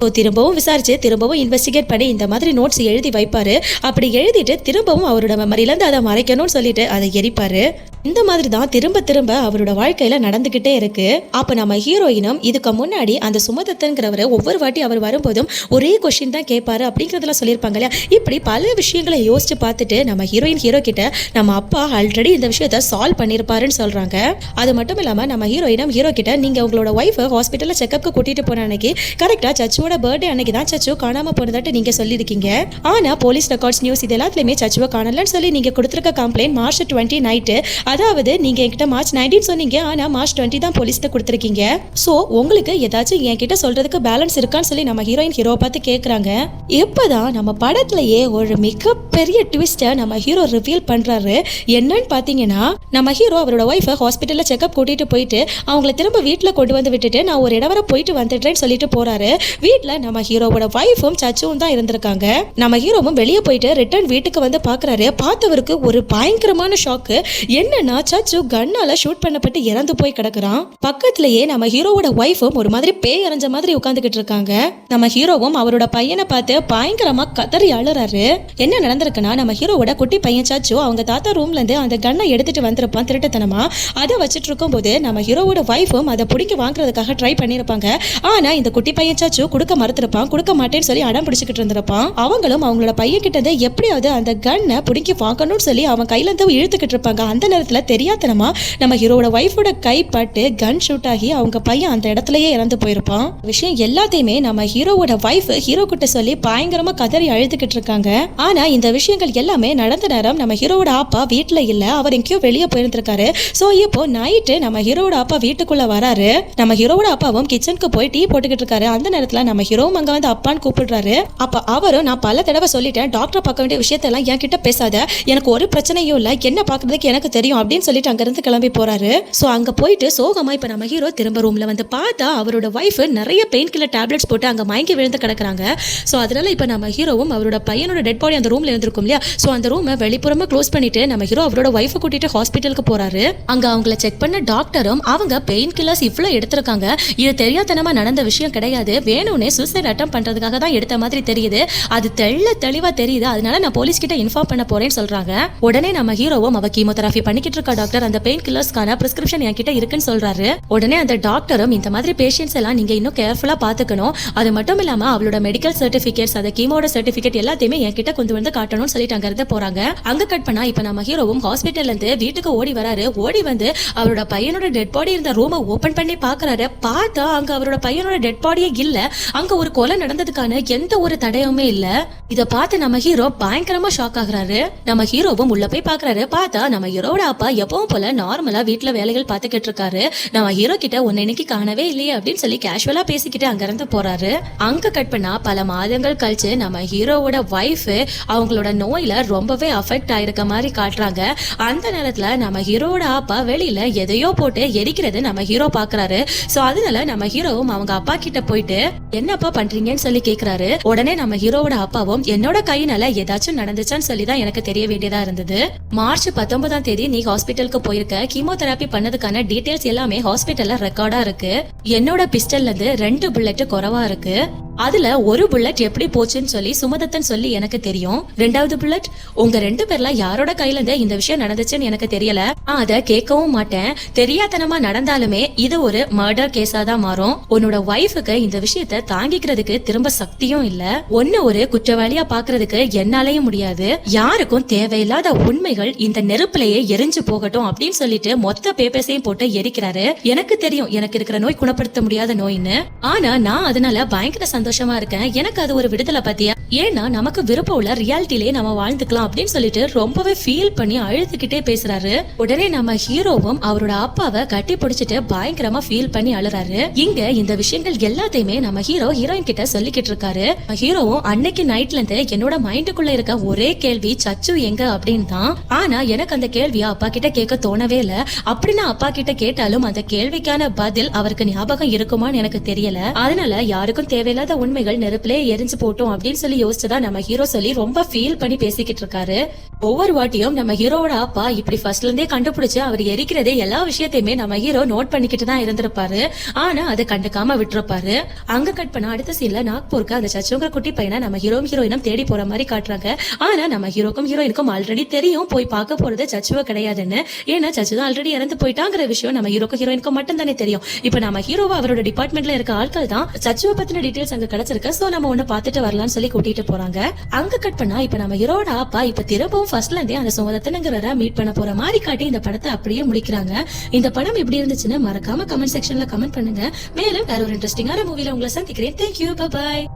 ஸோ திரும்பவும் விசாரிச்சு திரும்பவும் இன்வெஸ்டிகேட் பண்ணி இந்த மாதிரி நோட்ஸ் எழுதி வைப்பாரு. அப்படி எழுதிட்டு திரும்பவும் அவரோட மெமரியிலேருந்து அதை மறைக்கணும்னு சொல்லிட்டு அதை எரிப்பார். இந்த மாதிரி தான் திரும்ப திரும்ப அவரோட வாழ்க்கையில நடந்துகிட்டே இருக்கு. அப்ப நம்ம ஹீரோயினும் இதுக்கு முன்னாடி அந்த சுமதத்தன்கிறவர் ஒவ்வொரு வாட்டி அவர் வரும்போதும் ஒரே கொஸ்டின் தான் கேட்பாரு அப்படிங்கிறதெல்லாம் சொல்லியிருப்பாங்க இல்லையா? இப்படி பல விஷயங்களை யோசிச்சு பார்த்துட்டு நம்ம ஹீரோயின் ஹீரோ கிட்ட நம்ம அப்பா ஆல்ரெடி இந்த விஷயத்த சால்வ் பண்ணியிருப்பாருன்னு சொல்றாங்க. அது மட்டும் இல்லாம நம்ம ஹீரோயினம் ஹீரோ கிட்ட நீங்க உங்களோட ஒய்ஃபை ஹாஸ்பிட்டல்ல செக்அப்க்கு கூட்டிட்டு போன அன்னைக்கு கரெக்டா சச்சுவோட பர்த்டே அன்னைக்கு தான் சச்சு காணாம போனதாட்டு நீங்க சொல்லியிருக்கீங்க. ஆனா போலீஸ் ரெக்கார்ட்ஸ் நியூஸ் இது எல்லாத்துலயுமே சச்சுவை காணலன்னு சொல்லி நீங்க கொடுத்துருக்க கம்ப்ளைண்ட் மார்ச் டுவெண்ட்டி நைட்டு அதாவது நீங்க என்கிட்ட மார்ச் நைன்டீன் சொன்னீங்க. ஆனா மார்ச் டுவெண்ட்டி தான் போலீஸ்க்கு கொடுத்துருக்கீங்க. ஸோ உங்களுக்கு ஏதாச்சும் என்கிட்ட சொல்றதுக்கு பேலன்ஸ் இருக்கான்னு சொல்லி நம்ம ஹீரோயின் ஹீரோ பார்த்து கேட்குறாங்க இப்போதான் நம்ம படத்துலயே ஒரு மிகப்பெரிய ட்விஸ்ட்டை நம்ம ஹீரோ ரிவீல் பண்றாரு. என்னன்னு பார்த்தீங்கன்னா நம்ம ஹீரோ அவரோட ஒய்ஃபை ஹாஸ்பிட்டலில் செக்அப் கூட்டிட்டு போயிட்டு அவங்கள திரும்ப வீட்டில் கொண்டு வந்து விட்டுட்டு நான் ஒரு இடம் போயிட்டு வந்துடுறேன்னு சொல்லிட்டு போறாரு. வீட்டில் நம்ம ஹீரோவோட ஒய்ஃபும் சச்சுவும் தான் இருந்திருக்காங்க. நம்ம ஹீரோவும் வெளியே போயிட்டு ரிட்டர்ன் வீட்டுக்கு வந்து பார்க்குறாரு பார்த்தவருக்கு ஒரு பயங்கரமான ஷாக்கு என்னன்னா சச்சு கண்ணால் ஷூட் பண்ணப்பட்டு இறந்து போய் கிடக்குறான். பக்கத்துலயே நம்ம ஹீரோவோட ஒய்ஃபும் ஒரு மாதிரி பேய் அரைஞ்ச மாதிரி உட்காந்துக்கிட்டு இருக்காங்க. நம்ம ஹீரோவும் அவரோட பையனை பார்த்து பயங்கரமா கதறி அழுறாரு. என்ன நடந்திருக்குன்னா நம்ம ஹீரோவோட குட்டி பையன் சாச்சு அவங்க தாத்தா ரூம்ல இருந்து அந்த கண்ணை எடுத்துட்டு வந்திருப்பான் திருட்டுத்தனமா? அதை வச்சுட்டு இருக்கும்போது நம்ம ஹீரோவோட ஒய்ஃபும் அதை பிடிக்க வாங்குறதுக்காக ட்ரை பண்ணியிருப்பாங்க. ஆனா இந்த குட்டி பையன் சாச்சு கொடுக்க மறுத்திருப்பான் கொடுக்க மாட்டேன்னு சொல்லி அடம் பிடிச்சிக்கிட்டு இருந்திருப்பான். அவங்களும் அவங்களோட பையன் கிட்ட எப்படியாவது அந்த கண்ணை பிடிக்கி வாங்கணும்னு சொல்லி அவன் கையில இருந்து இழுத்துக்கிட்டு இருப்பாங்க. அந்த நேரத்துல தெரியாதனமா நம்ம ஹீரோட ஒய்ஃபோட கை பட்டு கன் ஷூட் ஆகி அவங்க பையன் அந்த இடத்துலயே இறந்து போயிருப்பான். விஷயம் எல்லாத்தையுமே நம்ம ஹீரோவோட ஒய்ஃப் ஹீரோ கிட்ட சொல்லி பயங்கரமா கதறி அழுதுகிட்டு இருக்காங்க. ஆனா இந்த விஷயங்கள் எல்லாமே நடந்த நேரம் நம்ம ஹீரோவோட அப்பா வீட்டுல இல்ல அவர் எங்கேயோ வெளியே போயிருந்திருக்காரு. ஸோ இப்போ நைட்டு நம்ம ஹீரோவோட அப்பா வீட்டுக்குள்ள வராரு. நம்ம ஹீரோவோட அப்பாவும் கிச்சனுக்கு போய் டீ போட்டுக்கிட்டு இருக்காரு. அந்த நேரத்தில் நம்ம ஹீரோவும் அங்கே வந்து அப்பான்னு கூப்பிடுறாரு. அப்போ அவரும் நான் பல தடவை சொல்லிட்டேன் டாக்டரை பார்க்க வேண்டிய விஷயத்தெல்லாம் என்கிட்ட பேசாத. எனக்கு ஒரு பிரச்சனையும் இல்லை. என்ன பார்க்கறதுக்கு எனக்கு தெரியும். அப்படின்னு சொல்லிட்டு அங்கேருந்து கிளம்பி போறாரு. ஸோ அங்கே போயிட்டு சோகமா இப்போ நம்ம ஹீரோ திரும்ப ரூம்ல வந்து பார்த்தா அவரோட ஒய்ஃப் நிறைய பெயின் கில்லர் டேப்லெட்ஸ் போட்டு அங்கே மயங்கி விழுந்து கிடக்குறாங்க. ஸோ அதனால இப்போ நம்ம ஹீரோவும் அவரோட பையனோட டெட் பாடி அந்த ரூம்ல இருந்திருக்கும் இல்லையா? ஸோ அந்த ரூமை வெளிப்புறமா க்ளோஸ் பண்ணிட்டு நம்ம ஹீரோ அவரோட ஒய்ஃபை கூட்டிட்டு ஹாஸ்பிட்டலுக்கு போறாரு. அங்க அவங்கள செக் பண்ண டாக்டரும் அவங்க பெயின் கில்லர்ஸ் இவ்வளவு எடுத்திருக்காங்க. இது தெரியாதனமா நடந்த விஷயம் கிடையாது. வேணும்னே சூசைட் அட்டம் பண்றதுக்காக தான் எடுத்த மாதிரி தெரியுது. அது தெள்ள தெளிவா தெரியுது. அதனால நான் போலீஸ் கிட்ட இன்ஃபார்ம் பண்ண போறேன்னு சொல்றாங்க. உடனே நம்ம ஹீரோவும் அவ கீமோதெராபி பண்ணிக்கிட்டு இருக்கா டாக்டர் அந்த பெயின் கில்லர்ஸ்க்கான பிரிஸ்கிரிப்ஷன் என்கிட்ட இருக்குன்னு சொல்றாரு. உடனே அந்த டாக்டரும் இந்த மாதிரி பேஷண்ட்ஸ் எல்லாம் நீங்க இன்னும் கேர்ஃபுல்லா பாத்துக்கணும். அது மட்டும் இல்லாம அவளோட மெடிக்கல் சர்டிபிகேட்ஸ் அந்த கீமோட சர்டிபிகேட் எல்லாத்தையுமே என்கிட்ட கொண்டு வந்து காட்டணும்னு சொல்லிட்டு அங்க இருந்து போறாங்க. அங்க கட் பண்ணா இப்ப நம்ம ஹீரோவும் ஹாஸ்பிட்டல் இருந்து வீட்டுக்கு ஓடி வராரு. ஓடி வந்து அவரோட பையனோட டெட் பாடி இருந்த ரூமை ஓபன் பண்ணி பாக்குறாரு. பார்த்தா அங்க அவரோட பையனோட டெட் பாடியே இல்ல. அங்க ஒரு கொலை நடந்ததுக்கான எந்த ஒரு தடையுமே இல்ல. இதை பார்த்து நம்ம ஹீரோ பயங்கரமா ஷாக் ஆகுறாரு. நம்ம ஹீரோவும் உள்ள போய் பாக்குறாரு. பார்த்தா நம்ம ஹீரோட அப்பா எப்பவும் போல நார்மலா வீட்ல வேலைகள் பார்த்துக்கிட்டு இருக்காரு. நம்ம ஹீரோ கிட்ட உன்னை இன்னைக்கு காணவே இல்லையே அப்படின்னு சொல்லி கேஷுவலா பேசிக்கிட்டு அங்க இருந்து போறாரு. அங்க கட் பண்ணா பல மாதங்கள் கழிச்சு நம்ம ஹீரோவோட ஒய்ஃபு அவங்களோட நோயில் ரொம்பவே அஃபெக்ட் ஆயிருக்க மாதிரி காட்டுறாங்க. அந்த நேரத்துல நம்ம ஹீரோவோட அப்பா வெளியில எதையோ போட்டு எரிக்கிறது நம்ம ஹீரோ பாக்குறாரு. சோ அதனால நம்ம ஹீரோவும் அவங்க அப்பா கிட்ட போயிட்டு என்னப்பா பண்றீங்கன்னு சொல்லி கேக்குறாரு. உடனே நம்ம ஹீரோவோட அப்பாவும் என்னோட கையினால ஏதாச்சும் நடந்துச்சான்னு சொல்லி தான் எனக்கு தெரிய வேண்டியதா இருந்தது. மார்ச் பத்தொன்பதாம் தேதி நீ ஹாஸ்பிட்டலுக்கு போயிருக்க. கீமோதெரபி பண்ணதுக்கான டீடைல்ஸ் எல்லாமே ஹாஸ்பிட்டல்ல ரெக்கார்டா இருக்கு. என்னோட பிஸ்டல்ல இருந்து ரெண்டு புல்லட் குறவா இருக்கு. அதுல ஒரு புல்லட் எப்படி போச்சுன்னு சொல்லி சுமதத்தன் சொல்லி எனக்கு தெரியும். ரெண்டாவது புல்லட் உங்க ரெண்டு பேர்ல யாரோட கையில இருந்து இந்த விஷயம் நடந்துச்சுன்னு எனக்கு தெரியல? அத கேட்கவும் மாட்டேன். தெரியாதனமா நடந்தாலுமே இது ஒரு மர்டர் கேஸா தான் மாறும். உன்னோட ஒய்ஃபுக்கு இந்த விஷயத்த தாங்கிக்கிறதுக்கு திரும்ப சக்தியும் இல்ல. ஒன்னு ஒரு குற்றவாளியா பாக்குறதுக்கு என்னாலயும் முடியாது. யாருக்கும் தேவையில்லாத உண்மைகள் இந்த நெருப்புலயே எரிஞ்சு போகட்டும் அப்படின்னு சொல்லிட்டு மொத்த பேப்பர்ஸையும் போட்டு எரிக்கிறாரு. எனக்கு தெரியும் எனக்கு இருக்கிற நோய் குணப்படுத்த முடியாத நோயின்னு. ஆனா நான் அதனால பயங்கர சந்தோஷமா இருக்கேன். எனக்கு அது ஒரு விடுதலை பத்தியா? ஏன்னா நமக்கு விருப்பம் உள்ள ரியாலிட்டிலே நம்ம வாழ்ந்துக்கலாம் அப்படின்னு சொல்லிட்டு ரொம்பவே ஃபீல் பண்ணி அழுதுகிட்டே பேசுறாரு. உடனே நம்ம ஹீரோவும் அவரோட அப்பாவை கட்டி பிடிச்சிட்டு பயங்கரமா ஃபீல் பண்ணி அழுறாரு. இங்க இந்த விஷயங்கள் எல்லாத்தையுமே நம்ம ஹீரோ ஹீரோயின் கிட்ட சொல்லிக்கிட்டு இருக்காரு. ஹீரோவும் அன்னைக்கு நைட்ல இருந்து என்னோட மைண்டுக்குள்ள இருக்க ஒரே கேள்வி சச்சு எங்க அப்படின்னு தான். ஆனா எனக்கு அந்த கேள்வியை அப்பா கிட்ட கேட்க தோணவே இல்ல. அப்படின்னு அப்பா கிட்ட கேட்டாலும் அந்த கேள்விக்கான பதில் அவருக்கு ஞாபகம் இருக்குமான்னு எனக்கு தெரியல. அதனால யாருக்கும் தேவையில்லாத உண்மைகள் நெருப்பிலே எரிஞ்சு போட்டோம் அப்படின்னு சொல்லி யோசிச்சுதான் நம்ம ஹீரோ சொல்லி ரொம்ப ஃபீல் பண்ணி பேசிக்கிட்டு இருக்காரு. ஒவ்வொரு வாட்டியும் நம்ம ஹீரோவோட அப்பா இப்படி ஃபர்ஸ்ட்ல இருந்தே கண்டுபிடிச்சு அவர் எரிக்கிறதே எல்லா விஷயத்தையுமே நம்ம ஹீரோ நோட் பண்ணிக்கிட்டு தான் இருந்திருப்பாரு. ஆனா அதை கண்டுக்காம விட்டுருப்பாரு அங்க கட் பண்ண அடுத்த சீன்ல நாக்பூருக்கு அந்த சச்சுங்கிற குட்டி பையனை நம்ம ஹீரோ ஹீரோயினும் தேடி போற மாதிரி காட்டுறாங்க. ஆனா நம்ம ஹீரோக்கும் ஹீரோயினுக்கும் ஆல்ரெடி தெரியும். போய் பார்க்க போறது சச்சுவ கிடையாதுன்னு. ஏன்னா சச்சு தான் ஆல்ரெடி இறந்து போயிட்டாங்கிற விஷயம் நம்ம ஹீரோக்கும் ஹீரோயினுக்கும் மட்டும் தானே தெரியும். இப்போ நம்ம ஹீரோவா அவரோட டிபார்ட்மெண்ட்ல இருக்க ஆட்கள் தான் சச்சுவ பத்தின டீடைல்ஸ் அங்க கிடைச்சிருக்கு. சோ நம்ம ஒண்ணு பார்த்துட்டு வரலாம்னு சொல்லி கூட்டிட்டு போறாங்க. அங்க கட் பண்ணா இப்ப நம்ம ஹீரோட அப்பா இப்ப திரும்பவும் ஃபர்ஸ்ட்ல இருந்தே அந்த சுமதத்தனங்கிறத மீட் பண்ண போற மாதிரி காட்டி இந்த படத்தை அப்படியே முடிக்கிறாங்க. இந்த படம் எப்படி இருந்துச்சுன்னு மறக்காம கமெண்ட் செக்ஷன்ல கமெண்ட் பண்ணுங்க. மேலும் வேற ஒரு இன்ட்ரெஸ்டிங்கான மூவில உங்களை சந்திக்கிறேன். Thank you bye